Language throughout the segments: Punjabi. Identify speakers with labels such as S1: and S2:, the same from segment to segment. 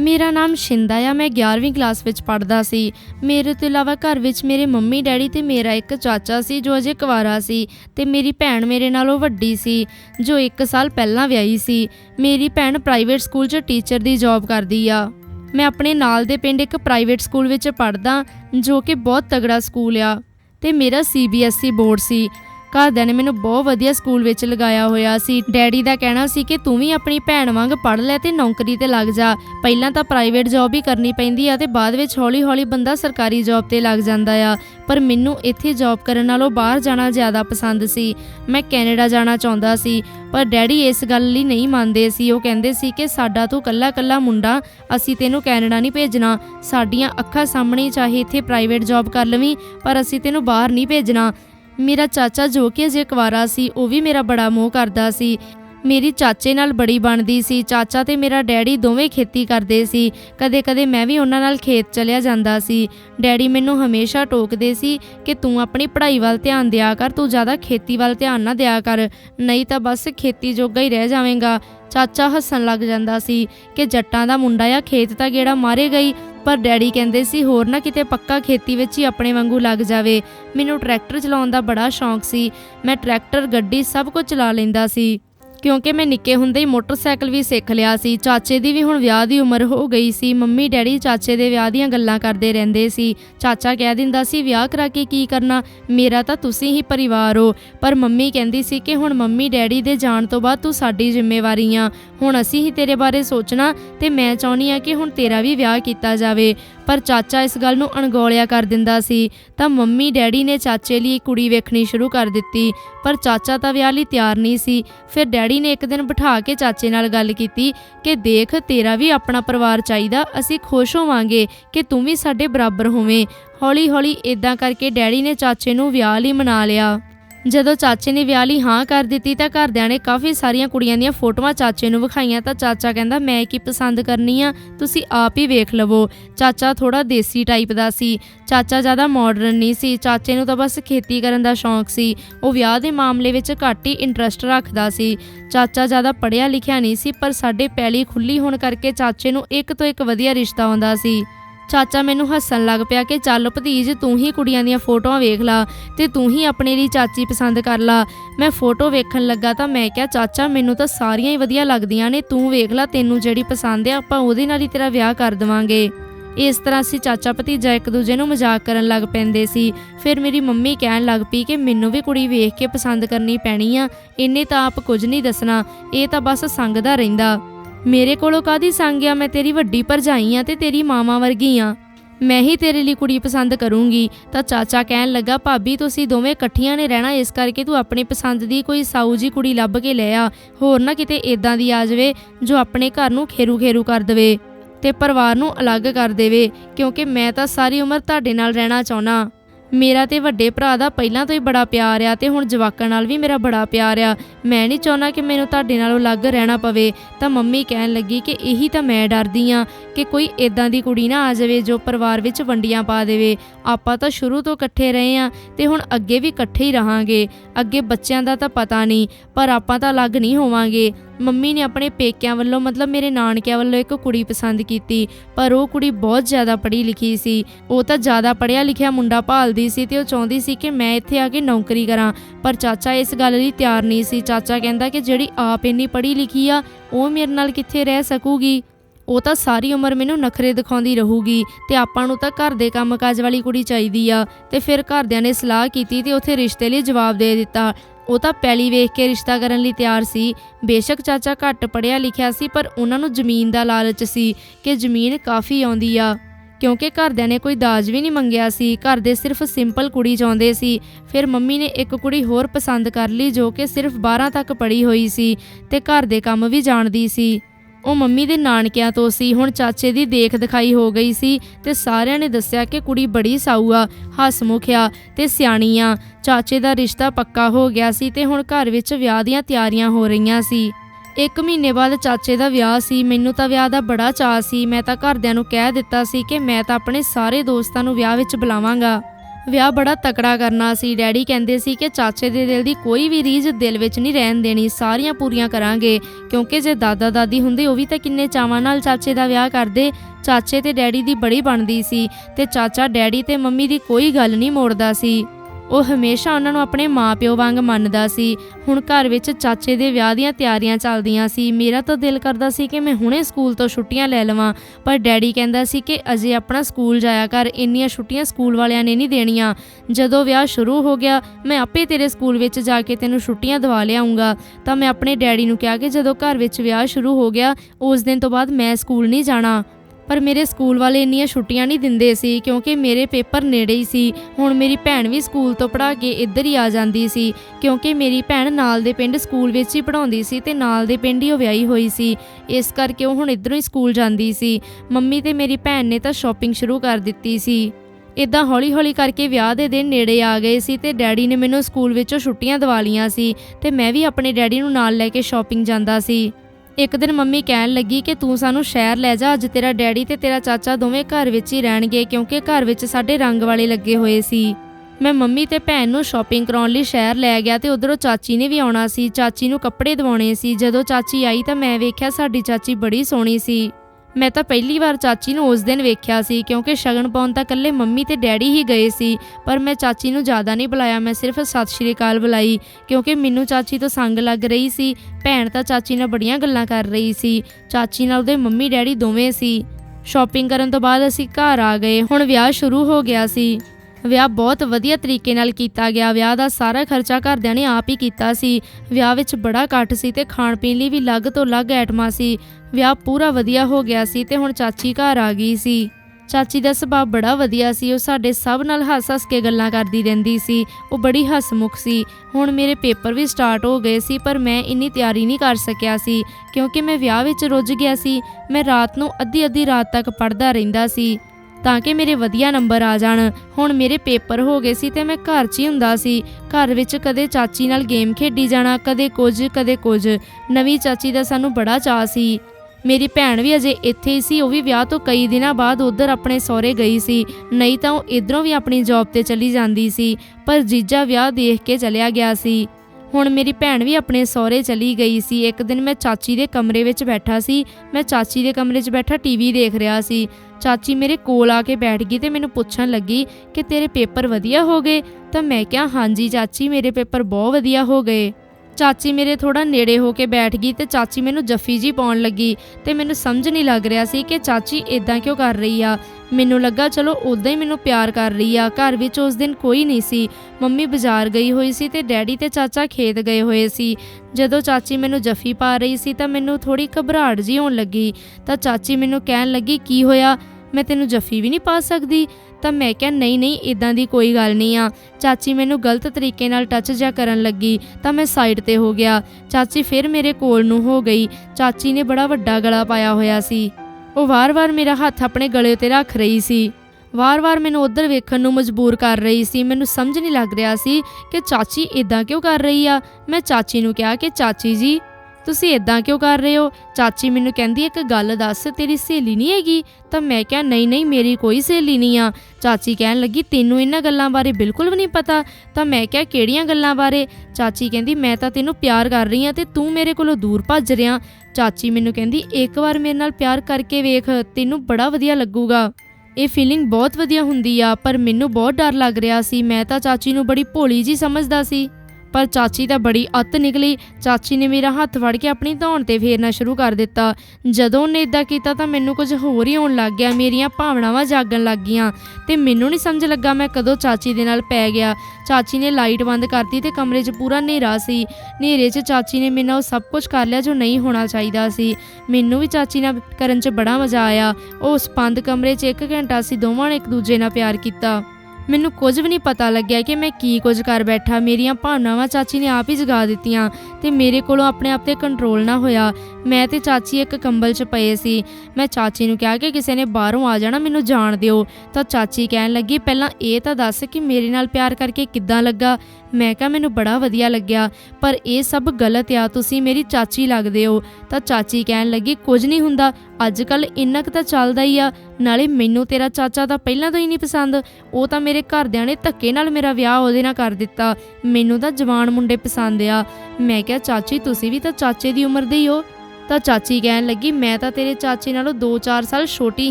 S1: ਮੇਰਾ ਨਾਮ ਸ਼ਿੰਦਾ ਆ, ਮੈਂ 11ਵੀਂ ਕਲਾਸ ਵਿੱਚ ਪੜ੍ਹਦਾ ਸੀ। ਮੇਰੇ ਤੋਂ ਇਲਾਵਾ ਘਰ ਵਿੱਚ ਮੇਰੇ ਮੰਮੀ, ਡੈਡੀ ਤੇ ਮੇਰਾ ਇੱਕ ਚਾਚਾ ਸੀ, ਜੋ ਅਜੇ ਕੁਵਾਰਾ ਸੀ ਤੇ ਮੇਰੀ ਭੈਣ ਮੇਰੇ ਨਾਲੋਂ ਵੱਡੀ ਸੀ, ਜੋ 1 ਸਾਲ ਪਹਿਲਾਂ ਵਿਆਹੀ ਸੀ। ਮੇਰੀ ਭੈਣ ਪ੍ਰਾਈਵੇਟ ਸਕੂਲ 'ਚ ਟੀਚਰ ਦੀ ਜੌਬ ਕਰਦੀ ਆ। ਮੈਂ ਆਪਣੇ ਨਾਲ ਦੇ ਪਿੰਡ ਇੱਕ ਪ੍ਰਾਈਵੇਟ ਸਕੂਲ ਵਿੱਚ ਪੜ੍ਹਦਾ, ਜੋ ਕਿ ਬਹੁਤ ਤਗੜਾ ਸਕੂਲ ਆ ਤੇ ਮੇਰਾ ਸੀਬੀਐਸਈ ਬੋਰਡ ਸੀ। ਘਰਦਿਆਂ ਨੇ ਮੈਨੂੰ ਬਹੁਤ ਵਧੀਆ ਸਕੂਲ ਵਿੱਚ ਲਗਾਇਆ ਹੋਇਆ ਸੀ। ਡੈਡੀ ਦਾ ਕਹਿਣਾ ਸੀ ਕਿ ਤੂੰ ਵੀ ਆਪਣੀ ਭੈਣ ਵਾਂਗ ਪੜ੍ਹ ਲੈ ਤੇ ਨੌਕਰੀ ਤੇ ਲੱਗ ਜਾ। ਪਹਿਲਾਂ ਤਾਂ ਪ੍ਰਾਈਵੇਟ ਜੌਬ ਹੀ ਕਰਨੀ ਪੈਂਦੀ ਆ ਤੇ ਬਾਅਦ ਵਿੱਚ ਹੌਲੀ-ਹੌਲੀ ਬੰਦਾ ਸਰਕਾਰੀ ਜੌਬ ਤੇ ਲੱਗ ਜਾਂਦਾ ਆ। ਪਰ ਮੈਨੂੰ ਇੱਥੇ ਜੌਬ ਕਰਨ ਨਾਲੋਂ ਬਾਹਰ ਜਾਣਾ ਜ਼ਿਆਦਾ ਪਸੰਦ ਸੀ। ਮੈਂ ਕੈਨੇਡਾ ਜਾਣਾ ਚਾਹੁੰਦਾ ਸੀ, ਪਰ ਡੈਡੀ ਇਸ ਗੱਲ ਲਈ ਨਹੀਂ ਮੰਨਦੇ ਸੀ। ਉਹ ਕਹਿੰਦੇ ਸੀ ਕਿ ਸਾਡਾ ਤੂੰ ਕੱਲਾ-ਕੱਲਾ ਮੁੰਡਾ, ਅਸੀਂ ਤੈਨੂੰ ਕੈਨੇਡਾ ਨਹੀਂ ਭੇਜਣਾ। ਸਾਡੀਆਂ ਅੱਖਾਂ ਸਾਹਮਣੇ ਚਾਹੇ ਇੱਥੇ ਪ੍ਰਾਈਵੇਟ ਜੌਬ ਕਰ ਲਵੀਂ, ਪਰ ਅਸੀਂ ਤੈਨੂੰ ਬਾਹਰ ਨਹੀਂ ਭੇਜਣਾ। ਮੇਰਾ ਚਾਚਾ ਜੋ ਕਿ ਅਜੇ ਕੁਵਾਰਾ ਸੀ, ਉਹ ਵੀ ਮੇਰਾ ਬੜਾ ਮੋਹ ਕਰਦਾ ਸੀ। ਮੇਰੀ ਚਾਚੇ ਨਾਲ ਬੜੀ ਬਣਦੀ ਸੀ। ਚਾਚਾ ਤੇ ਮੇਰਾ ਡੈਡੀ ਦੋਵੇਂ ਖੇਤੀ ਕਰਦੇ ਸੀ। ਕਦੇ-ਕਦੇ ਮੈਂ ਵੀ ਉਹਨਾਂ ਨਾਲ ਖੇਤ ਚਲਿਆ ਜਾਂਦਾ ਸੀ। ਡੈਡੀ ਮੈਨੂੰ ਹਮੇਸ਼ਾ ਟੋਕਦੇ ਸੀ ਕਿ ਤੂੰ ਆਪਣੀ ਪੜ੍ਹਾਈ ਵੱਲ ਧਿਆਨ ਦਿਆ ਕਰ, ਤੂੰ ਜ਼ਿਆਦਾ ਖੇਤੀ ਵੱਲ ਧਿਆਨ ਨਾ ਦਿਆ ਕਰ। ਨਹੀਂ ਤਾਂ ਬਸ ਖੇਤੀ ਜੋਗਾ ਹੀ ਰਹਿ ਜਾਵੇਂਗਾ। ਚਾਚਾ ਹੱਸਣ ਲੱਗ ਜਾਂਦਾ ਸੀ ਕਿ ਜੱਟਾਂ ਦਾ ਮੁੰਡਾ ਆ ਖੇਤ ਤਾਂ ਗੇੜਾ ਮਾਰੇ ਗਈ ਪਰ ਡੈਡੀ ਕਹਿੰਦੇ ਸੀ, ਹੋਰ ਨਾ ਕਿਤੇ ਪੱਕਾ ਖੇਤੀ ਵਿੱਚ ਹੀ ਆਪਣੇ ਵਾਂਗੂ ਲੱਗ ਜਾਵੇ। ਮੈਨੂੰ ਟਰੈਕਟਰ ਚਲਾਉਣ ਦਾ ਬੜਾ ਸ਼ੌਂਕ ਸੀ। ਮੈਂ ਟਰੈਕਟਰ, ਗੱਡੀ ਸਭ ਕੁਝ ਚਲਾ ਲੈਂਦਾ ਸੀ। ਕਿਉਂਕਿ ਮੈਂ ਨਿੱਕੇ ਹੁੰਦੇ ਹੀ ਮੋਟਰਸਾਈਕਲ ਵੀ ਸਿੱਖ ਲਿਆ ਸੀ। ਚਾਚੇ ਦੀ ਵੀ ਹੁਣ ਵਿਆਹ ਦੀ ਉਮਰ ਹੋ ਗਈ ਸੀ। ਮੰਮੀ, ਡੈਡੀ ਚਾਚੇ ਦੇ ਵਿਆਹ ਦੀਆਂ ਗੱਲਾਂ ਕਰਦੇ ਰਹਿੰਦੇ ਸੀ। ਚਾਚਾ ਕਹਿ ਦਿੰਦਾ ਸੀ, ਵਿਆਹ ਕਰਾ ਕੇ ਕੀ ਕਰਨਾ? ਮੇਰਾ ਤਾਂ ਤੁਸੀਂ ਹੀ ਪਰਿਵਾਰ ਹੋ। ਪਰ ਮੰਮੀ ਕਹਿੰਦੀ ਸੀ ਕਿ ਹੁਣ ਮੰਮੀ, ਡੈਡੀ ਦੇ ਜਾਣ ਤੋਂ ਬਾਅਦ ਤੂੰ ਸਾਡੀ ਜ਼ਿੰਮੇਵਾਰੀ ਆ। ਹੁਣ ਅਸੀਂ ਹੀ ਤੇਰੇ ਬਾਰੇ ਸੋਚਣਾ ਤੇ ਮੈਂ ਚਾਹੁੰਦੀ ਆ ਕਿ ਹੁਣ ਤੇਰਾ ਵੀ ਵਿਆਹ ਕੀਤਾ ਜਾਵੇ। ਪਰ ਚਾਚਾ ਇਸ ਗੱਲ ਨੂੰ ਅਣਗੌਲਿਆ ਕਰ ਦਿੰਦਾ ਸੀ। ਤਾਂ ਮੰਮੀ ਡੈਡੀ ਨੇ ਚਾਚੇ ਲਈ ਕੁੜੀ ਵੇਖਣੀ ਸ਼ੁਰੂ ਕਰ ਦਿੱਤੀ। ਪਰ ਚਾਚਾ ਤਾਂ ਵਿਆਹ ਲਈ ਤਿਆਰ ਨਹੀਂ ਸੀ। ਫਿਰ ਡੈਡੀ ਨੇ ਇੱਕ ਦਿਨ ਬਿਠਾ ਕੇ ਚਾਚੇ ਨਾਲ ਗੱਲ ਕੀਤੀ ਕਿ ਦੇਖ, ਤੇਰਾ ਵੀ ਆਪਣਾ ਪਰਿਵਾਰ ਚਾਹੀਦਾ, ਅਸੀਂ ਖੁਸ਼ ਹੋਵਾਂਗੇ ਕਿ ਤੂੰ ਵੀ ਸਾਡੇ ਬਰਾਬਰ ਹੋਵੇਂ। ਹੌਲੀ-ਹੌਲੀ ਇਦਾਂ ਕਰਕੇ ਡੈਡੀ ਨੇ ਚਾਚੇ ਨੂੰ ਵਿਆਹ ਲਈ ਮਨਾ ਲਿਆ। ਜਦੋਂ ਚਾਚੇ ਨੇ ਵਿਆਹ ਲਈ ਹਾਂ ਕਰ ਦਿੱਤੀ ਤਾਂ ਘਰਦਿਆਂ ਨੇ ਕਾਫੀ ਸਾਰੀਆਂ ਕੁੜੀਆਂ ਦੀਆਂ ਫੋਟੋਆਂ ਚਾਚੇ ਨੂੰ ਵਿਖਾਈਆਂ ਤਾਂ ਚਾਚਾ ਕਹਿੰਦਾ, ਮੈਂ ਕੀ ਪਸੰਦ ਕਰਨੀ ਆ? ਤੁਸੀਂ ਆਪ ਹੀ ਵੇਖ ਲਵੋ। ਚਾਚਾ ਥੋੜਾ ਦੇਸੀ ਟਾਈਪ ਦਾ ਸੀ। ਚਾਚਾ ਜ਼ਿਆਦਾ ਮਾਡਰਨ ਨਹੀਂ ਸੀ। ਚਾਚੇ ਨੂੰ ਤਾਂ ਬਸ ਖੇਤੀ ਕਰਨ ਦਾ ਸ਼ੌਂਕ ਸੀ। ਉਹ ਵਿਆਹ ਦੇ ਮਾਮਲੇ ਵਿੱਚ ਘੱਟ ਹੀ ਇੰਟਰਸਟ ਰੱਖਦਾ ਸੀ। ਚਾਚਾ ਜ਼ਿਆਦਾ ਪੜ੍ਹਿਆ ਲਿਖਿਆ ਨਹੀਂ ਸੀ, ਪਰ ਸਾਡੇ ਪੈਲੀ ਖੁੱਲੀ ਹੋਣ ਕਰਕੇ ਚਾਚੇ ਨੂੰ ਇੱਕ ਤੋਂ ਇੱਕ ਵਧੀਆ ਰਿਸ਼ਤਾ ਆਉਂਦਾ ਸੀ। ਚਾਚਾ ਮੈਨੂੰ ਹੱਸਣ ਲੱਗ ਪਿਆ ਕਿ ਚੱਲ ਭਤੀਜ, ਤੂੰ ਹੀ ਕੁੜੀਆਂ ਦੀਆਂ ਫੋਟੋਆਂ ਵੇਖ ਲਾ ਤੇ ਤੂੰ ਹੀ ਆਪਣੇ ਲਈ ਚਾਚੀ ਪਸੰਦ ਕਰ ਲਾ। ਮੈਂ ਫੋਟੋ ਵੇਖਣ ਲੱਗਾ ਤਾਂ ਮੈਂ ਕਿਹਾ, ਚਾਚਾ, ਮੈਨੂੰ ਤਾਂ ਸਾਰੀਆਂ ਹੀ ਵਧੀਆ ਲੱਗਦੀਆਂ ਨੇ, ਤੂੰ ਵੇਖ ਲਾ, ਤੈਨੂੰ ਜਿਹੜੀ ਪਸੰਦ ਆ, ਆਪਾਂ ਉਹਦੇ ਨਾਲ ਹੀ ਤੇਰਾ ਵਿਆਹ ਕਰ ਦੇਵਾਂਗੇ। ਇਸ ਤਰ੍ਹਾਂ ਅਸੀਂ ਚਾਚਾ ਭਤੀਜਾ ਇੱਕ ਦੂਜੇ ਨੂੰ ਮਜ਼ਾਕ ਕਰਨ ਲੱਗ ਪੈਂਦੇ ਸੀ। ਫਿਰ ਮੇਰੀ ਮੰਮੀ ਕਹਿਣ ਲੱਗ ਪਈ ਕਿ ਮੈਨੂੰ ਵੀ ਕੁੜੀ ਵੇਖ ਕੇ ਪਸੰਦ ਕਰਨੀ ਪੈਣੀ ਆ ਇਹਨੇ ਤਾਂ ਆਪ ਕੁਝ ਨਹੀਂ ਦੱਸਣਾ, ਇਹ ਤਾਂ ਬਸ ਸੰਗਦਾ ਰਹਿੰਦਾ। ਮੇਰੇ ਕੋਲੋਂ ਕਾਦੀ ਸੰਗ ਆ? ਮੈਂ ਤੇਰੀ ਵੱਡੀ ਭਰਜਾਈ ਆ ਤੇ ਤੇਰੀ ਮਾਮਾ ਵਰਗੀ ਆ। ਮੈਂ ਹੀ ਤੇਰੇ ਲਈ ਕੁੜੀ ਪਸੰਦ ਕਰੂੰਗੀ। ਤਾਂ ਚਾਚਾ ਕਹਿਣ ਲੱਗਾ, ਭਾਬੀ, ਤੁਸੀਂ ਦੋਵੇਂ ਇਕੱਠੀਆਂ ਨੇ ਰਹਿਣਾ, ਇਸ ਕਰਕੇ ਤੂੰ ਆਪਣੀ ਪਸੰਦ ਦੀ ਕੋਈ ਸਾਊ ਜੀ ਕੁੜੀ ਲੱਭ ਕੇ ਲੈ ਆ। ਹੋਰ ਨਾ ਕਿਤੇ ਇਦਾਂ ਦੀ ਆ ਜਾਵੇ, ਜੋ ਆਪਣੇ ਘਰ ਨੂੰ ਖੇਰੂ ਖੇਰੂ ਕਰ ਦੇਵੇ ਤੇ ਪਰਿਵਾਰ ਨੂੰ ਅਲੱਗ ਕਰ ਦੇਵੇ, ਕਿਉਂਕਿ ਮੈਂ ਤਾਂ ਸਾਰੀ ਉਮਰ ਤੁਹਾਡੇ ਨਾਲ ਰਹਿਣਾ ਚਾਹੁੰਦਾ। ਮੇਰਾ ਤੇ ਵੱਡੇ ਭਰਾ ਦਾ ਪਹਿਲਾਂ ਤੋਂ ਹੀ ਬੜਾ ਪਿਆਰ ਆ ਤੇ ਹੁਣ ਜਵਾਕਾਂ ਨਾਲ ਵੀ ਮੇਰਾ ਬੜਾ ਪਿਆਰ ਆ। ਮੈਂ ਨਹੀਂ ਚਾਹੁੰਦਾ ਕਿ ਮੈਨੂੰ ਤੁਹਾਡੇ ਨਾਲੋਂ ਅਲੱਗ ਰਹਿਣਾ ਪਵੇ। ਤਾਂ ਮੰਮੀ ਕਹਿਣ ਲੱਗੀ ਕਿ ਇਹੀ ਤਾਂ ਮੈਂ ਡਰਦੀ ਆ ਕਿ ਕੋਈ ਇਦਾਂ ਦੀ ਕੁੜੀ ਨਾ ਆ ਜਾਵੇ ਜੋ ਪਰਿਵਾਰ ਵਿੱਚ ਵੰਡੀਆਂ ਪਾ ਦੇਵੇ। ਆਪਾਂ ਤਾਂ ਸ਼ੁਰੂ ਤੋਂ ਇਕੱਠੇ ਰਹੇ ਆ ਤੇ ਹੁਣ ਅੱਗੇ ਵੀ ਇਕੱਠੇ ਹੀ ਰਹਾਂਗੇ। ਅੱਗੇ ਬੱਚਿਆਂ ਦਾ ਤਾਂ ਪਤਾ ਨਹੀਂ, ਪਰ ਆਪਾਂ ਤਾਂ ਅਲੱਗ ਨਹੀਂ ਹੋਵਾਂਗੇ। ਮੰਮੀ ਨੇ ਆਪਣੇ ਪੇਕਿਆਂ ਵੱਲੋਂ, ਮਤਲਬ ਮੇਰੇ ਨਾਨਕਿਆਂ ਵੱਲੋਂ ਇੱਕ ਕੁੜੀ ਪਸੰਦ ਕੀਤੀ, ਪਰ ਉਹ ਕੁੜੀ ਬਹੁਤ ਜ਼ਿਆਦਾ ਪੜ੍ਹੀ ਲਿਖੀ ਸੀ। ਉਹ ਤਾਂ ਜ਼ਿਆਦਾ ਪੜ੍ਹਿਆ ਲਿਖਿਆ ਮੁੰਡਾ ਭਾਲਦੀ ਸੀ ਤੇ ਉਹ ਚਾਹੁੰਦੀ ਸੀ ਕਿ ਮੈਂ ਇੱਥੇ ਆ ਕੇ ਨੌਕਰੀ ਕਰਾਂ, ਪਰ ਚਾਚਾ ਇਸ ਗੱਲ ਲਈ ਤਿਆਰ ਨਹੀਂ ਸੀ। ਚਾਚਾ ਕਹਿੰਦਾ ਕਿ ਜਿਹੜੀ ਆਪ ਇੰਨੀ ਪੜ੍ਹੀ ਲਿਖੀ ਆ, ਉਹ ਮੇਰੇ ਨਾਲ ਕਿੱਥੇ ਰਹਿ ਸਕੂਗੀ? ਉਹ ਤਾਂ ਸਾਰੀ ਉਮਰ ਮੈਨੂੰ ਨਖਰੇ ਦਿਖਾਉਂਦੀ ਰਹੂਗੀ ਤੇ ਆਪਾਂ ਨੂੰ ਤਾਂ ਘਰ ਦੇ ਕੰਮਕਾਜ ਵਾਲੀ ਕੁੜੀ ਚਾਹੀਦੀ ਆ। ਤੇ ਫਿਰ ਘਰਦਿਆਂ ਨੇ ਸਲਾਹ ਕੀਤੀ ਤੇ ਉੱਥੇ ਰਿਸ਼ਤੇ ਲਈ ਜਵਾਬ ਦੇ ਦਿੱਤਾ। ਉਹ ਤਾਂ ਪੈਲੀ ਵੇਖ ਕੇ ਰਿਸ਼ਤਾ ਕਰਨ ਲਈ ਤਿਆਰ ਸੀ। ਬੇਸ਼ੱਕ ਚਾਚਾ ਘੱਟ ਪੜਿਆ ਲਿਖਿਆ ਸੀ, ਪਰ ਉਹਨਾਂ ਨੂੰ ਜ਼ਮੀਨ ਦਾ ਲਾਲਚ ਸੀ ਕਿ ਜ਼ਮੀਨ ਕਾਫੀ ਆਉਂਦੀ ਆ। ਕਿਉਂਕਿ ਘਰਦਿਆਂ ਨੇ ਕੋਈ ਦਾਜ ਵੀ ਨਹੀਂ ਮੰਗਿਆ ਸੀ, ਘਰ ਦੇ ਸਿਰਫ ਸਿੰਪਲ ਕੁੜੀ ਚਾਹੁੰਦੇ ਸੀ। ਫਿਰ ਮੰਮੀ ਨੇ ਇੱਕ ਕੁੜੀ ਹੋਰ ਪਸੰਦ ਕਰ ਲਈ, ਜੋ ਕਿ ਸਿਰਫ 12 ਤੱਕ ਪੜ੍ਹੀ ਹੋਈ ਸੀ ਤੇ ਘਰ ਦੇ ਕੰਮ ਵੀ ਜਾਣਦੀ ਸੀ। ਉਹ ਮੰਮੀ ਦੇ ਨਾਨਕਿਆਂ ਤੋਂ ਸੀ। ਹੁਣ ਚਾਚੇ ਦੀ ਦੇਖ ਦਿਖਾਈ ਹੋ ਗਈ ਸੀ ਤੇ ਸਾਰਿਆਂ ਨੇ ਦੱਸਿਆ ਕਿ ਕੁੜੀ ਬੜੀ ਸਾਊ ਆ ਹਸਮੁਖ ਆ ਤੇ ਸਿਆਣੀ ਆ। ਚਾਚੇ ਦਾ ਰਿਸ਼ਤਾ ਪੱਕਾ ਹੋ ਗਿਆ ਸੀ ਤੇ ਹੁਣ ਘਰ ਵਿੱਚ ਵਿਆਹ ਦੀਆਂ ਤਿਆਰੀਆਂ ਹੋ ਰਹੀਆਂ ਸੀ। ਇੱਕ ਮਹੀਨੇ ਬਾਅਦ ਚਾਚੇ ਦਾ ਵਿਆਹ ਸੀ। ਮੈਨੂੰ ਤਾਂ ਵਿਆਹ ਦਾ ਬੜਾ ਚਾਅ ਸੀ। ਮੈਂ ਤਾਂ ਘਰਦਿਆਂ ਨੂੰ ਕਹਿ ਦਿੱਤਾ ਸੀ ਕਿ ਮੈਂ ਤਾਂ ਆਪਣੇ ਸਾਰੇ ਦੋਸਤਾਂ ਨੂੰ ਵਿਆਹ ਵਿੱਚ ਬੁਲਾਵਾਂਗਾ। ਵਿਆਹ ਬੜਾ ਤਕੜਾ ਕਰਨਾ ਸੀ। ਡੈਡੀ ਕਹਿੰਦੇ ਸੀ ਕਿ ਚਾਚੇ ਦੇ ਦਿਲ ਦੀ ਕੋਈ ਵੀ ਰੀਝ ਦਿਲ ਵਿੱਚ ਨਹੀਂ ਰਹਿਣ ਦੇਣੀ, ਸਾਰੀਆਂ ਪੂਰੀਆਂ ਕਰਾਂਗੇ। ਕਿਉਂਕਿ ਜੇ ਦਾਦਾ ਦਾਦੀ ਹੁੰਦੇ, ਉਹ ਵੀ ਤਾਂ ਕਿੰਨੇ ਚਾਵਾਂ ਨਾਲ ਚਾਚੇ ਦਾ ਵਿਆਹ ਕਰਦੇ। ਚਾਚੇ ਤੇ ਡੈਡੀ ਦੀ ਬੜੀ ਬਣਦੀ ਸੀ ਤੇ ਚਾਚਾ ਡੈਡੀ ਤੇ ਮੰਮੀ ਦੀ ਕੋਈ ਗੱਲ ਨਹੀਂ ਮੋੜਦਾ ਸੀ। ਉਹ ਹਮੇਸ਼ਾ ਉਹਨਾਂ ਨੂੰ ਆਪਣੇ ਮਾਪਿਓ ਵਾਂਗ ਮੰਨਦਾ ਸੀ। ਹੁਣ ਘਰ ਵਿੱਚ ਚਾਚੇ ਦੇ ਵਿਆਹ ਦੀਆਂ ਤਿਆਰੀਆਂ ਚੱਲਦੀਆਂ ਸੀ। ਮੇਰਾ ਤਾਂ ਦਿਲ ਕਰਦਾ ਸੀ ਕਿ ਮੈਂ ਹੁਣੇ ਸਕੂਲ ਤੋਂ ਛੁੱਟੀਆਂ ਲੈ ਲਵਾਂ, ਪਰ ਡੈਡੀ ਕਹਿੰਦਾ ਸੀ ਕਿ ਅਜੇ ਆਪਣਾ ਸਕੂਲ ਜਾਇਆ ਕਰ, ਇੰਨੀਆਂ ਛੁੱਟੀਆਂ ਸਕੂਲ ਵਾਲਿਆਂ ਨੇ ਨਹੀਂ ਦੇਣੀਆਂ। ਜਦੋਂ ਵਿਆਹ ਸ਼ੁਰੂ ਹੋ ਗਿਆ, ਮੈਂ ਆਪੇ ਤੇਰੇ ਸਕੂਲ ਵਿੱਚ ਜਾ ਕੇ ਤੈਨੂੰ ਛੁੱਟੀਆਂ ਦਵਾ ਲਿਆਉਂਗਾ। ਤਾਂ ਮੈਂ ਆਪਣੇ ਡੈਡੀ ਨੂੰ ਕਿਹਾ ਕਿ ਜਦੋਂ ਘਰ ਵਿੱਚ ਵਿਆਹ ਸ਼ੁਰੂ ਹੋ ਗਿਆ, ਉਸ ਦਿਨ ਤੋਂ ਬਾਅਦ ਮੈਂ ਸਕੂਲ ਨਹੀਂ ਜਾਣਾ। ਪਰ ਮੇਰੇ ਸਕੂਲ ਵਾਲੇ ਇੰਨੀਆਂ ਛੁੱਟੀਆਂ ਨਹੀਂ ਦਿੰਦੇ ਸੀ, ਕਿਉਂਕਿ ਮੇਰੇ ਪੇਪਰ ਨੇੜੇ ਹੀ ਸੀ। ਹੁਣ ਮੇਰੀ ਭੈਣ ਵੀ ਸਕੂਲ ਤੋਂ ਪੜ੍ਹਾ ਕੇ ਇੱਧਰ ਹੀ ਆ ਜਾਂਦੀ ਸੀ, ਕਿਉਂਕਿ ਮੇਰੀ ਭੈਣ ਨਾਲ ਦੇ ਪਿੰਡ ਸਕੂਲ ਵਿੱਚ ਹੀ ਪੜ੍ਹਾਉਂਦੀ ਸੀ ਤੇ ਨਾਲ ਦੇ ਪਿੰਡ ਹੀ ਉਹ ਵਿਆਹੀ ਹੋਈ ਸੀ। ਇਸ ਕਰਕੇ ਉਹ ਹੁਣ ਇੱਧਰੋਂ ਹੀ ਸਕੂਲ ਜਾਂਦੀ ਸੀ। ਮੰਮੀ ਤੇ ਮੇਰੀ ਭੈਣ ਨੇ ਤਾਂ ਸ਼ਾਪਿੰਗ ਸ਼ੁਰੂ ਕਰ ਦਿੱਤੀ ਸੀ। ਇਦਾਂ ਹੌਲੀ-ਹੌਲੀ ਕਰਕੇ ਵਿਆਹ ਦੇ ਦਿਨ ਨੇੜੇ ਆ ਗਏ ਸੀ ਤੇ ਡੈਡੀ ਨੇ ਮੈਨੂੰ ਸਕੂਲ ਵਿੱਚੋਂ ਛੁੱਟੀਆਂ ਦਿਵਾ ਲੀਆਂ ਸੀ ਤੇ ਮੈਂ ਵੀ ਆਪਣੇ ਡੈਡੀ ਨੂੰ ਨਾਲ ਲੈ ਕੇ ਸ਼ਾਪਿੰਗ ਜਾਂਦਾ ਸੀ। ਇੱਕ ਦਿਨ ਮੰਮੀ ਕਹਿਣ ਲੱਗੀ ਕਿ ਤੂੰ ਸਾਨੂੰ ਸ਼ਹਿਰ ਲੈ ਜਾ, ਅੱਜ ਤੇਰਾ ਡੈਡੀ ਤੇ ਤੇਰਾ ਚਾਚਾ ਦੋਵੇਂ ਘਰ ਵਿੱਚ ਹੀ ਰਹਿਣਗੇ ਕਿਉਂਕਿ ਘਰ ਵਿੱਚ ਸਾਡੇ ਰੰਗ ਵਾਲੇ ਲੱਗੇ ਹੋਏ ਸੀ। ਮੈਂ ਮੰਮੀ ਤੇ ਭੈਣ ਨੂੰ ਸ਼ਾਪਿੰਗ ਕਰਾਉਣ ਲਈ ਸ਼ਹਿਰ ਲੈ ਗਿਆ ਤੇ ਉਧਰੋਂ ਚਾਚੀ ਨੇ ਵੀ ਆਉਣਾ ਸੀ। ਚਾਚੀ ਨੂੰ ਕੱਪੜੇ ਦਿਵਾਉਣੇ ਸੀ। ਜਦੋਂ ਚਾਚੀ ਆਈ ਤਾਂ ਮੈਂ ਵੇਖਿਆ ਸਾਡੀ ਚਾਚੀ ਬੜੀ ਸੋਹਣੀ ਸੀ। ਮੈਂ ਤਾਂ ਪਹਿਲੀ ਵਾਰ ਚਾਚੀ ਨੂੰ ਉਸ ਦਿਨ ਵੇਖਿਆ ਸੀ, ਕਿਉਂਕਿ ਸ਼ਗਨ ਪਾਉਣ ਤਾਂ ਇਕੱਲੇ ਮੰਮੀ ਤੇ ਡੈਡੀ ਹੀ ਗਏ ਸੀ, ਪਰ ਮੈਂ ਚਾਚੀ ਨੂੰ ਜ਼ਿਆਦਾ ਨਹੀਂ ਬੁਲਾਇਆ, ਮੈਂ ਸਿਰਫ ਸਤਿ ਸ਼੍ਰੀ ਅਕਾਲ ਬੁਲਾਈ, ਕਿਉਂਕਿ ਮੈਨੂੰ ਚਾਚੀ ਤੋਂ ਸੰਗ ਲੱਗ ਰਹੀ ਸੀ, ਭੈਣ ਤਾਂ ਚਾਚੀ ਨਾਲ ਬੜੀਆਂ ਗੱਲਾਂ ਕਰ ਰਹੀ ਸੀ, ਚਾਚੀ ਨਾਲ ਉਹਦੇ ਮੰਮੀ ਡੈਡੀ ਦੋਵੇਂ ਸੀ। ਸ਼ਾਪਿੰਗ ਕਰਨ ਤੋਂ ਬਾਅਦ ਅਸੀਂ ਘਰ ਆ ਗਏ, ਹੁਣ ਵਿਆਹ ਸ਼ੁਰੂ ਹੋ ਗਿਆ ਸੀ। ਵਿਆਹ ਬਹੁਤ ਵਧੀਆ ਤਰੀਕੇ ਨਾਲ ਕੀਤਾ ਗਿਆ। ਵਿਆਹ ਦਾ ਸਾਰਾ ਖਰਚਾ ਘਰਦਿਆਂ ਨੇ ਆਪ ਹੀ ਕੀਤਾ ਸੀ। ਵਿਆਹ ਵਿੱਚ ਬੜਾ ਇਕੱਠ ਸੀ ਤੇ ਖਾਣ ਪੀਣ ਲਈ ਵੀ ਅਲੱਗ ਤੋਂ ਅਲੱਗ ਐਟਮਾਂ ਸੀ। ਵਿਆਹ ਪੂਰਾ ਵਧੀਆ ਹੋ ਗਿਆ ਸੀ ਤੇ ਹੁਣ ਚਾਚੀ ਘਰ ਆ ਗਈ ਸੀ। ਚਾਚੀ ਦਾ ਸੁਭਾਅ ਬੜਾ ਵਧੀਆ ਸੀ। ਉਹ ਸਾਡੇ ਸਭ ਨਾਲ ਹੱਸ-ਹੱਸ ਕੇ ਗੱਲਾਂ ਕਰਦੀ ਰਹਿੰਦੀ ਸੀ। ਉਹ ਬੜੀ ਹਸਮੁਖ ਸੀ। ਹੁਣ ਮੇਰੇ ਪੇਪਰ ਵੀ ਸਟਾਰਟ ਹੋ ਗਏ ਸੀ, ਪਰ ਮੈਂ ਇੰਨੀ ਤਿਆਰੀ ਨਹੀਂ ਕਰ ਸਕਿਆ ਸੀ, ਕਿਉਂਕਿ ਮੈਂ ਵਿਆਹ ਵਿੱਚ ਰੁੱਝ ਗਿਆ ਸੀ। ਮੈਂ ਰਾਤ ਨੂੰ ਅੱਧੀ-ਅੱਧੀ ਰਾਤ ਤੱਕ ਪੜ੍ਹਦਾ ਰਹਿੰਦਾ ਸੀ। ਤਾਂ ਕਿ ਮੇਰੇ ਵਧੀਆ ਨੰਬਰ ਆ ਜਾਣ। ਹੁਣ ਮੇਰੇ ਪੇਪਰ ਹੋ ਗਏ ਸੀ ਤੇ ਮੈਂ ਘਰ 'ਚ ਹੀ ਹੁੰਦਾ ਸੀ। ਘਰ ਵਿੱਚ ਕਦੇ ਚਾਚੀ ਨਾਲ ਗੇਮ ਖੇਡੀ ਜਾਣਾ, ਕਦੇ ਕੁਝ ਕਦੇ ਕੁਝ। ਨਵੀਂ ਚਾਚੀ ਦਾ ਸਾਨੂੰ ਬੜਾ ਚਾਅ ਸੀ। ਮੇਰੀ ਭੈਣ ਵੀ ਅਜੇ ਇੱਥੇ ਹੀ ਸੀ, ਉਹ ਵੀ ਵਿਆਹ ਤੋਂ ਕਈ ਦਿਨਾਂ ਬਾਅਦ ਉਧਰ ਆਪਣੇ ਸਹੁਰੇ ਗਈ ਸੀ। ਨਹੀਂ ਤਾਂ ਉਹ ਇਧਰੋਂ ਵੀ ਆਪਣੀ ਜੌਬ ਤੇ ਚਲੀ ਜਾਂਦੀ ਸੀ, ਪਰ ਜੀਜਾ ਵਿਆਹ ਦੇਖ ਕੇ ਚਲਿਆ ਗਿਆ ਸੀ। ਹੁਣ ਮੇਰੀ ਭੈਣ ਵੀ ਆਪਣੇ ਸਹੁਰੇ ਚਲੀ ਗਈ ਸੀ। ਇੱਕ ਦਿਨ ਮੈਂ ਚਾਚੀ ਦੇ ਕਮਰੇ ਵਿੱਚ ਬੈਠਾ ਸੀ। ਮੈਂ ਚਾਚੀ ਦੇ ਕਮਰੇ 'ਚ ਬੈਠਾ ਟੀਵੀ ਦੇਖ ਰਿਹਾ ਸੀ। ਚਾਚੀ ਮੇਰੇ ਕੋਲ ਆ ਕੇ ਬੈਠ ਗਈ ਤੇ ਮੈਨੂੰ ਪੁੱਛਣ ਲੱਗੀ ਕਿ ਤੇਰੇ ਪੇਪਰ ਵਧੀਆ ਹੋ ਗਏ? ਤਾਂ ਮੈਂ ਕਿਹਾ, ਹਾਂਜੀ ਚਾਚੀ, ਮੇਰੇ ਪੇਪਰ ਬਹੁਤ ਵਧੀਆ ਹੋ ਗਏ। ਚਾਚੀ ਮੇਰੇ ਥੋੜਾ ਨੇੜੇ ਹੋ ਕੇ ਬੈਠ ਗਈ ਤੇ ਚਾਚੀ ਮੈਨੂੰ ਜੱਫੀ ਜੀ ਪਾਉਣ ਲੱਗੀ ਤੇ ਮੈਨੂੰ ਸਮਝ ਨਹੀਂ ਲੱਗ ਰਿਹਾ ਸੀ ਕਿ ਚਾਚੀ ਇਦਾਂ ਕਿਉਂ ਕਰ ਰਹੀ ਆ। ਮੈਨੂੰ ਲੱਗਾ, ਚਲੋ ਉਦਾਂ ਹੀ ਮੈਨੂੰ ਪਿਆਰ ਕਰ ਰਹੀ ਆ। ਘਰ ਵਿੱਚ ਉਸ ਦਿਨ ਕੋਈ ਨਹੀਂ ਸੀ। ਮੰਮੀ ਬਾਜ਼ਾਰ ਗਈ ਹੋਈ ਸੀ ਤੇ ਡੈਡੀ ਤੇ ਚਾਚਾ ਖੇਤ ਗਏ ਹੋਏ ਸੀ। ਜਦੋਂ ਚਾਚੀ ਮੈਨੂੰ ਜੱਫੀ ਪਾ ਰਹੀ ਸੀ ਤਾਂ ਮੈਨੂੰ ਥੋੜੀ ਘਬਰਾਹਟ ਜੀ ਹੋਣ ਲੱਗੀ। ਤਾਂ ਚਾਚੀ ਮੈਨੂੰ ਕਹਿਣ ਲੱਗੀ, ਕੀ ਹੋਇਆ? ਮੈਂ ਤੈਨੂੰ ਜੱਫੀ ਵੀ ਨਹੀਂ ਪਾ ਸਕਦੀ? ਤਾਂ ਮੈਂ ਕਿਹਾ, ਨਹੀਂ ਨਹੀਂ ਇਦਾਂ ਦੀ ਕੋਈ ਗੱਲ ਨਹੀਂ ਆ। ਚਾਚੀ ਮੈਨੂੰ ਗਲਤ ਤਰੀਕੇ ਨਾਲ ਟੱਚ ਜਿਹਾ ਕਰਨ ਲੱਗੀ ਤਾਂ ਮੈਂ ਸਾਈਡ ਤੇ ਹੋ ਗਿਆ। ਚਾਚੀ ਫਿਰ ਮੇਰੇ ਕੋਲ ਨੂੰ ਹੋ ਗਈ। ਚਾਚੀ ਨੇ ਬੜਾ ਵੱਡਾ ਗਲਾ ਪਾਇਆ ਹੋਇਆ ਸੀ। ਉਹ ਵਾਰ-ਵਾਰ ਮੇਰਾ ਹੱਥ ਆਪਣੇ ਗਲੇ ਤੇ ਰੱਖ ਰਹੀ ਸੀ। ਵਾਰ-ਵਾਰ ਮੈਨੂੰ ਉਧਰ ਵੇਖਣ ਨੂੰ ਮਜਬੂਰ ਕਰ ਰਹੀ ਸੀ। ਮੈਨੂੰ ਸਮਝ ਨਹੀਂ ਲੱਗ ਰਿਹਾ ਸੀ ਕਿ ਚਾਚੀ ਇਦਾਂ ਕਿਉਂ ਕਰ ਰਹੀ ਆ। ਮੈਂ ਚਾਚੀ ਨੂੰ ਕਿਹਾ ਕਿ ਚਾਚੀ ਜੀ ਤੁਸੀਂ ਇਦਾਂ ਕਿਉਂ ਕਰ ਰਹੇ ਹੋ? ਚਾਚੀ ਮੈਨੂੰ ਕਹਿੰਦੀ ਇੱਕ ਗੱਲ ਦੱਸ, ਤੇਰੀ ਸਹੇਲੀ ਨਹੀਂ ਹੈਗੀ? ਤਾਂ ਮੈਂ ਕਿਹਾ, ਨਹੀਂ ਨਹੀਂ, ਮੇਰੀ ਕੋਈ ਸਹੇਲੀ ਨਹੀਂ ਆ। ਚਾਚੀ ਕਹਿਣ ਲੱਗੀ, ਤੈਨੂੰ ਇਹਨਾਂ ਗੱਲਾਂ ਬਾਰੇ ਬਿਲਕੁਲ ਵੀ ਨਹੀਂ ਪਤਾ? ਤਾਂ ਮੈਂ ਕਿਹਾ, ਕਿਹੜੀਆਂ ਗੱਲਾਂ ਬਾਰੇ? ਚਾਚੀ ਕਹਿੰਦੀ, ਮੈਂ ਤਾਂ ਤੈਨੂੰ ਪਿਆਰ ਕਰ ਰਹੀ ਆ ਤੇ ਤੂੰ ਮੇਰੇ ਕੋਲੋਂ ਦੂਰ ਭੱਜ ਰਿਹਾ। ਚਾਚੀ ਮੈਨੂੰ ਕਹਿੰਦੀ, ਇੱਕ ਵਾਰ ਮੇਰੇ ਨਾਲ ਪਿਆਰ ਕਰਕੇ ਵੇਖ, ਤੈਨੂੰ ਬੜਾ ਵਧੀਆ ਲੱਗੂਗਾ। ਇਹ ਫੀਲਿੰਗ ਬਹੁਤ ਵਧੀਆ ਹੁੰਦੀ ਆ, ਪਰ ਮੈਨੂੰ ਬਹੁਤ ਡਰ ਲੱਗ ਰਿਹਾ ਸੀ। ਮੈਂ ਤਾਂ ਚਾਚੀ ਨੂੰ ਬੜੀ ਭੋਲੀ ਜੀ ਸਮਝਦਾ ਸੀ। ਪਰ ਚਾਚੀ ਤਾਂ ਬੜੀ ਅੱਤ ਨਿਕਲੀ। ਚਾਚੀ ਨੇ ਮੇਰਾ ਹੱਥ ਫੜ ਕੇ ਆਪਣੀ ਧੌਣ ਤੇ ਫੇਰਨਾ ਸ਼ੁਰੂ ਕਰ ਦਿੱਤਾ। ਜਦੋਂ ਉਹਨੇ ਇਦਾਂ ਕੀਤਾ ਤਾਂ ਮੈਨੂੰ ਕੁਝ ਹੋਰ ਹੀ ਹੋਣ ਲੱਗ ਗਿਆ। ਮੇਰੀਆਂ ਭਾਵਨਾਵਾਂ ਜਾਗਣ ਲੱਗ ਗਈਆਂ ਤੇ ਮੈਨੂੰ ਨਹੀਂ ਸਮਝ ਲੱਗਾ ਮੈਂ ਕਦੋਂ ਚਾਚੀ ਦੇ ਨਾਲ ਪੈ ਗਿਆ। ਚਾਚੀ ਨੇ ਲਾਈਟ ਬੰਦ ਕਰਤੀ ਤੇ ਕਮਰੇ 'ਚ ਪੂਰਾ ਹਨੇਰਾ ਸੀ। ਹਨੇਰੇ 'ਚ ਚਾਚੀ ਨੇ ਮੇਰੇ ਨਾਲ ਉਹ ਸਭ ਕੁਝ ਕਰ ਲਿਆ ਜੋ ਨਹੀਂ ਹੋਣਾ ਚਾਹੀਦਾ ਸੀ। ਮੈਨੂੰ ਵੀ ਚਾਚੀ ਨਾਲ ਕਰਨ 'ਚ ਬੜਾ ਮਜ਼ਾ ਆਇਆ। ਉਸ ਬੰਦ ਕਮਰੇ 'ਚ ਇੱਕ ਘੰਟਾ ਅਸੀਂ ਦੋਵਾਂ ਨੇ ਇੱਕ ਦੂਜੇ ਨਾਲ ਪਿਆਰ ਕੀਤਾ। ਮੈਨੂੰ ਕੁਝ ਵੀ ਨਹੀਂ ਪਤਾ ਲੱਗਿਆ ਕਿ ਮੈਂ ਕੀ ਕੁਝ ਕਰ ਬੈਠਾ। ਮੇਰੀਆਂ ਭਾਵਨਾਵਾਂ ਚਾਚੀ ਨੇ ਆਪ ਹੀ ਜਗਾ ਦਿੱਤੀਆਂ ਤੇ ਮੇਰੇ ਕੋਲੋਂ ਆਪਣੇ ਆਪ ਤੇ ਕੰਟਰੋਲ ਨਾ ਹੋਇਆ। ਮੈਂ ਤੇ ਚਾਚੀ ਇੱਕ ਕੰਬਲ 'ਚ ਪਏ ਸੀ। ਮੈਂ ਚਾਚੀ ਨੂੰ ਕਿਹਾ ਕਿ ਕਿਸੇ ਨੇ ਬਾਹਰੋਂ ਆ ਜਾਣਾ, ਮੈਨੂੰ ਜਾਣ ਦਿਓ। ਤਾਂ ਚਾਚੀ ਕਹਿਣ ਲੱਗੀ, ਪਹਿਲਾਂ ਇਹ ਤਾਂ ਦੱਸ ਕਿ ਮੇਰੇ ਨਾਲ ਪਿਆਰ ਕਰਕੇ ਕਿੱਦਾਂ ਲੱਗਾ? ਮੈਂ ਕਿਹਾ, ਮੈਨੂੰ ਬੜਾ ਵਧੀਆ ਲੱਗਿਆ, ਪਰ ਇਹ ਸਭ ਗਲਤ ਆ। ਤੁਸੀਂ ਮੇਰੀ ਚਾਚੀ ਲੱਗਦੇ ਹੋ। ਤਾਂ ਚਾਚੀ ਕਹਿਣ ਲੱਗੀ, ਕੁਝ ਨਹੀਂ ਹੁੰਦਾ ਅੱਜ ਕੱਲ ਇੰਨਾ ਕੁ ਤਾਂ ਚੱਲਦਾ ਹੀ ਆ। ਨਾਲੇ ਮੈਨੂੰ ਤੇਰਾ ਚਾਚਾ ਤਾਂ ਪਹਿਲਾਂ ਤੋਂ ਹੀ ਨਹੀਂ ਪਸੰਦ। ਉਹ ਤਾਂ ਮੇਰੇ ਘਰਦਿਆਂ ਨੇ ਧੱਕੇ ਨਾਲ ਮੇਰਾ ਵਿਆਹ ਉਹਦੇ ਨਾਲ ਕਰ ਦਿੱਤਾ। ਮੈਨੂੰ ਤਾਂ ਜਵਾਨ ਮੁੰਡੇ ਪਸੰਦ ਆ। ਮੈਂ ਕਿਹਾ, ਚਾਚੀ, ਤੁਸੀਂ ਵੀ ਤਾਂ ਚਾਚੇ ਦੀ ਉਮਰ ਦੇ ਹੀ ਹੋ। ਤਾਂ ਚਾਚੀ ਕਹਿਣ ਲੱਗੀ, ਮੈਂ ਤਾਂ ਤੇਰੇ ਚਾਚੇ ਨਾਲੋਂ 2-4 ਸਾਲ ਛੋਟੀ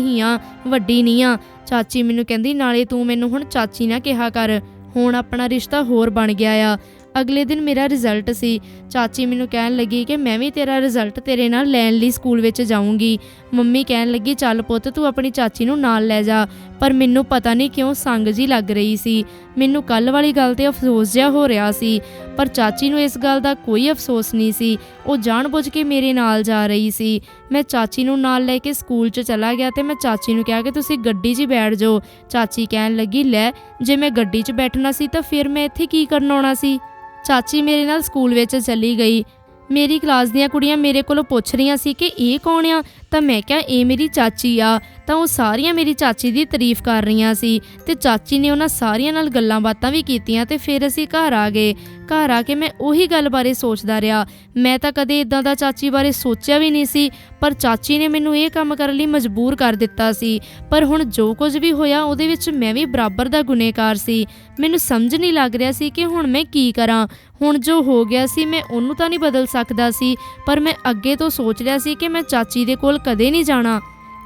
S1: ਹੀ ਆ, ਵੱਡੀ ਨਹੀਂ ਆ। ਚਾਚੀ ਮੈਨੂੰ ਕਹਿੰਦੀ, ਨਾਲੇ ਤੂੰ ਮੈਨੂੰ ਹੁਣ ਚਾਚੀ ਨਾ ਕਿਹਾ ਕਰ। ਹੁਣ ਆਪਣਾ ਰਿਸ਼ਤਾ ਹੋਰ ਬਣ ਗਿਆ ਆ। ਅਗਲੇ ਦਿਨ ਮੇਰਾ ਰਿਜ਼ਲਟ ਸੀ। ਚਾਚੀ ਮੈਨੂੰ ਕਹਿਣ ਲੱਗੀ ਕਿ ਮੈਂ ਵੀ ਤੇਰਾ ਰਿਜ਼ਲਟ ਤੇਰੇ ਨਾਲ ਲੈਣ ਲਈ ਸਕੂਲ ਵਿੱਚ ਜਾਊਂਗੀ। ਮੰਮੀ ਕਹਿਣ ਲੱਗੀ, ਚੱਲ ਪੁੱਤ, ਤੂੰ ਆਪਣੀ ਚਾਚੀ ਨੂੰ ਨਾਲ ਲੈ ਜਾ। ਪਰ ਮੈਨੂੰ ਪਤਾ ਨਹੀਂ ਕਿਉਂ ਸੰਗ ਜੀ ਲੱਗ ਰਹੀ ਸੀ। ਮੈਨੂੰ ਕੱਲ ਵਾਲੀ ਗੱਲ ਤੇ ਅਫਸੋਸ ਜਿਹਾ ਹੋ ਰਿਹਾ ਸੀ, ਪਰ ਚਾਚੀ ਨੂੰ ਇਸ ਗੱਲ ਦਾ ਕੋਈ ਅਫਸੋਸ ਨਹੀਂ ਸੀ। ਉਹ ਜਾਣਬੁੱਝ ਕੇ ਮੇਰੇ ਨਾਲ ਜਾ ਰਹੀ ਸੀ। ਮੈਂ ਚਾਚੀ ਨੂੰ ਨਾਲ ਲੈ ਕੇ ਸਕੂਲ 'ਚ ਚਲਾ ਗਿਆ ਤੇ ਮੈਂ ਚਾਚੀ ਨੂੰ ਕਿਹਾ ਕਿ ਤੁਸੀਂ ਗੱਡੀ 'ਚ ਹੀ ਬੈਠ ਜਾਓ। ਚਾਚੀ ਕਹਿਣ ਲੱਗੀ, ਲੈ, ਜੇ ਮੈਂ ਗੱਡੀ 'ਚ ਬੈਠਣਾ ਸੀ ਤਾਂ ਫਿਰ ਮੈਂ ਇੱਥੇ ਕੀ ਕਰਨ ਆਉਣਾ ਸੀ? ਚਾਚੀ ਮੇਰੇ ਨਾਲ ਸਕੂਲ ਵਿੱਚ ਚਲੀ ਗਈ। ਮੇਰੀ ਕਲਾਸ ਦੀਆਂ ਕੁੜੀਆਂ ਮੇਰੇ ਕੋਲੋਂ ਪੁੱਛ ਰਹੀਆਂ ਸੀ ਕਿ ਇਹ ਕੌਣ ਆ? ਤਾਂ ਮੈਂ ਕਿਹਾ, ਇਹ ਮੇਰੀ ਚਾਚੀ ਆ। ਤਾਂ ਉਹ ਸਾਰੀਆਂ ਮੇਰੀ ਚਾਚੀ ਦੀ ਤਾਰੀਫ ਕਰ ਰਹੀਆਂ ਸੀ ਤੇ ਚਾਚੀ ਨੇ ਉਹਨਾਂ ਸਾਰੀਆਂ ਨਾਲ ਗੱਲਾਂ ਬਾਤਾਂ ਵੀ ਕੀਤੀਆਂ ਤੇ ਫਿਰ ਅਸੀਂ ਘਰ ਆ ਗਏ। ਘਰ ਆ ਕੇ ਮੈਂ ਉਹੀ ਗੱਲ ਬਾਰੇ ਸੋਚਦਾ ਰਿਹਾ। ਮੈਂ ਤਾਂ ਕਦੇ ਇਦਾਂ ਦਾ ਚਾਚੀ ਬਾਰੇ ਸੋਚਿਆ ਵੀ ਨਹੀਂ ਸੀ, ਪਰ ਚਾਚੀ ਨੇ ਮੈਨੂੰ ਇਹ ਕੰਮ ਕਰਨ ਲਈ ਮਜਬੂਰ ਕਰ ਦਿੱਤਾ ਸੀ। ਪਰ ਹੁਣ ਜੋ ਕੁਝ ਵੀ ਹੋਇਆ, ਉਹਦੇ ਵਿੱਚ ਮੈਂ ਵੀ ਬਰਾਬਰ ਦਾ ਗੁਨੇਗਾਰ ਸੀ। ਮੈਨੂੰ ਸਮਝ ਨਹੀਂ ਲੱਗ ਰਿਹਾ ਸੀ ਕਿ ਹੁਣ ਮੈਂ ਕੀ ਕਰਾਂ। ਹੁਣ ਜੋ ਹੋ ਗਿਆ ਸੀ, ਮੈਂ ਉਹਨੂੰ ਤਾਂ ਨਹੀਂ ਬਦਲ ਸਕਦਾ ਸੀ, ਪਰ ਮੈਂ ਅੱਗੇ ਤੋਂ ਸੋਚ ਲਿਆ ਸੀ ਕਿ ਮੈਂ ਚਾਚੀ ਦੇ ਕੋਲ ਕਦੇ ਨਹੀਂ ਜਾਣਾ।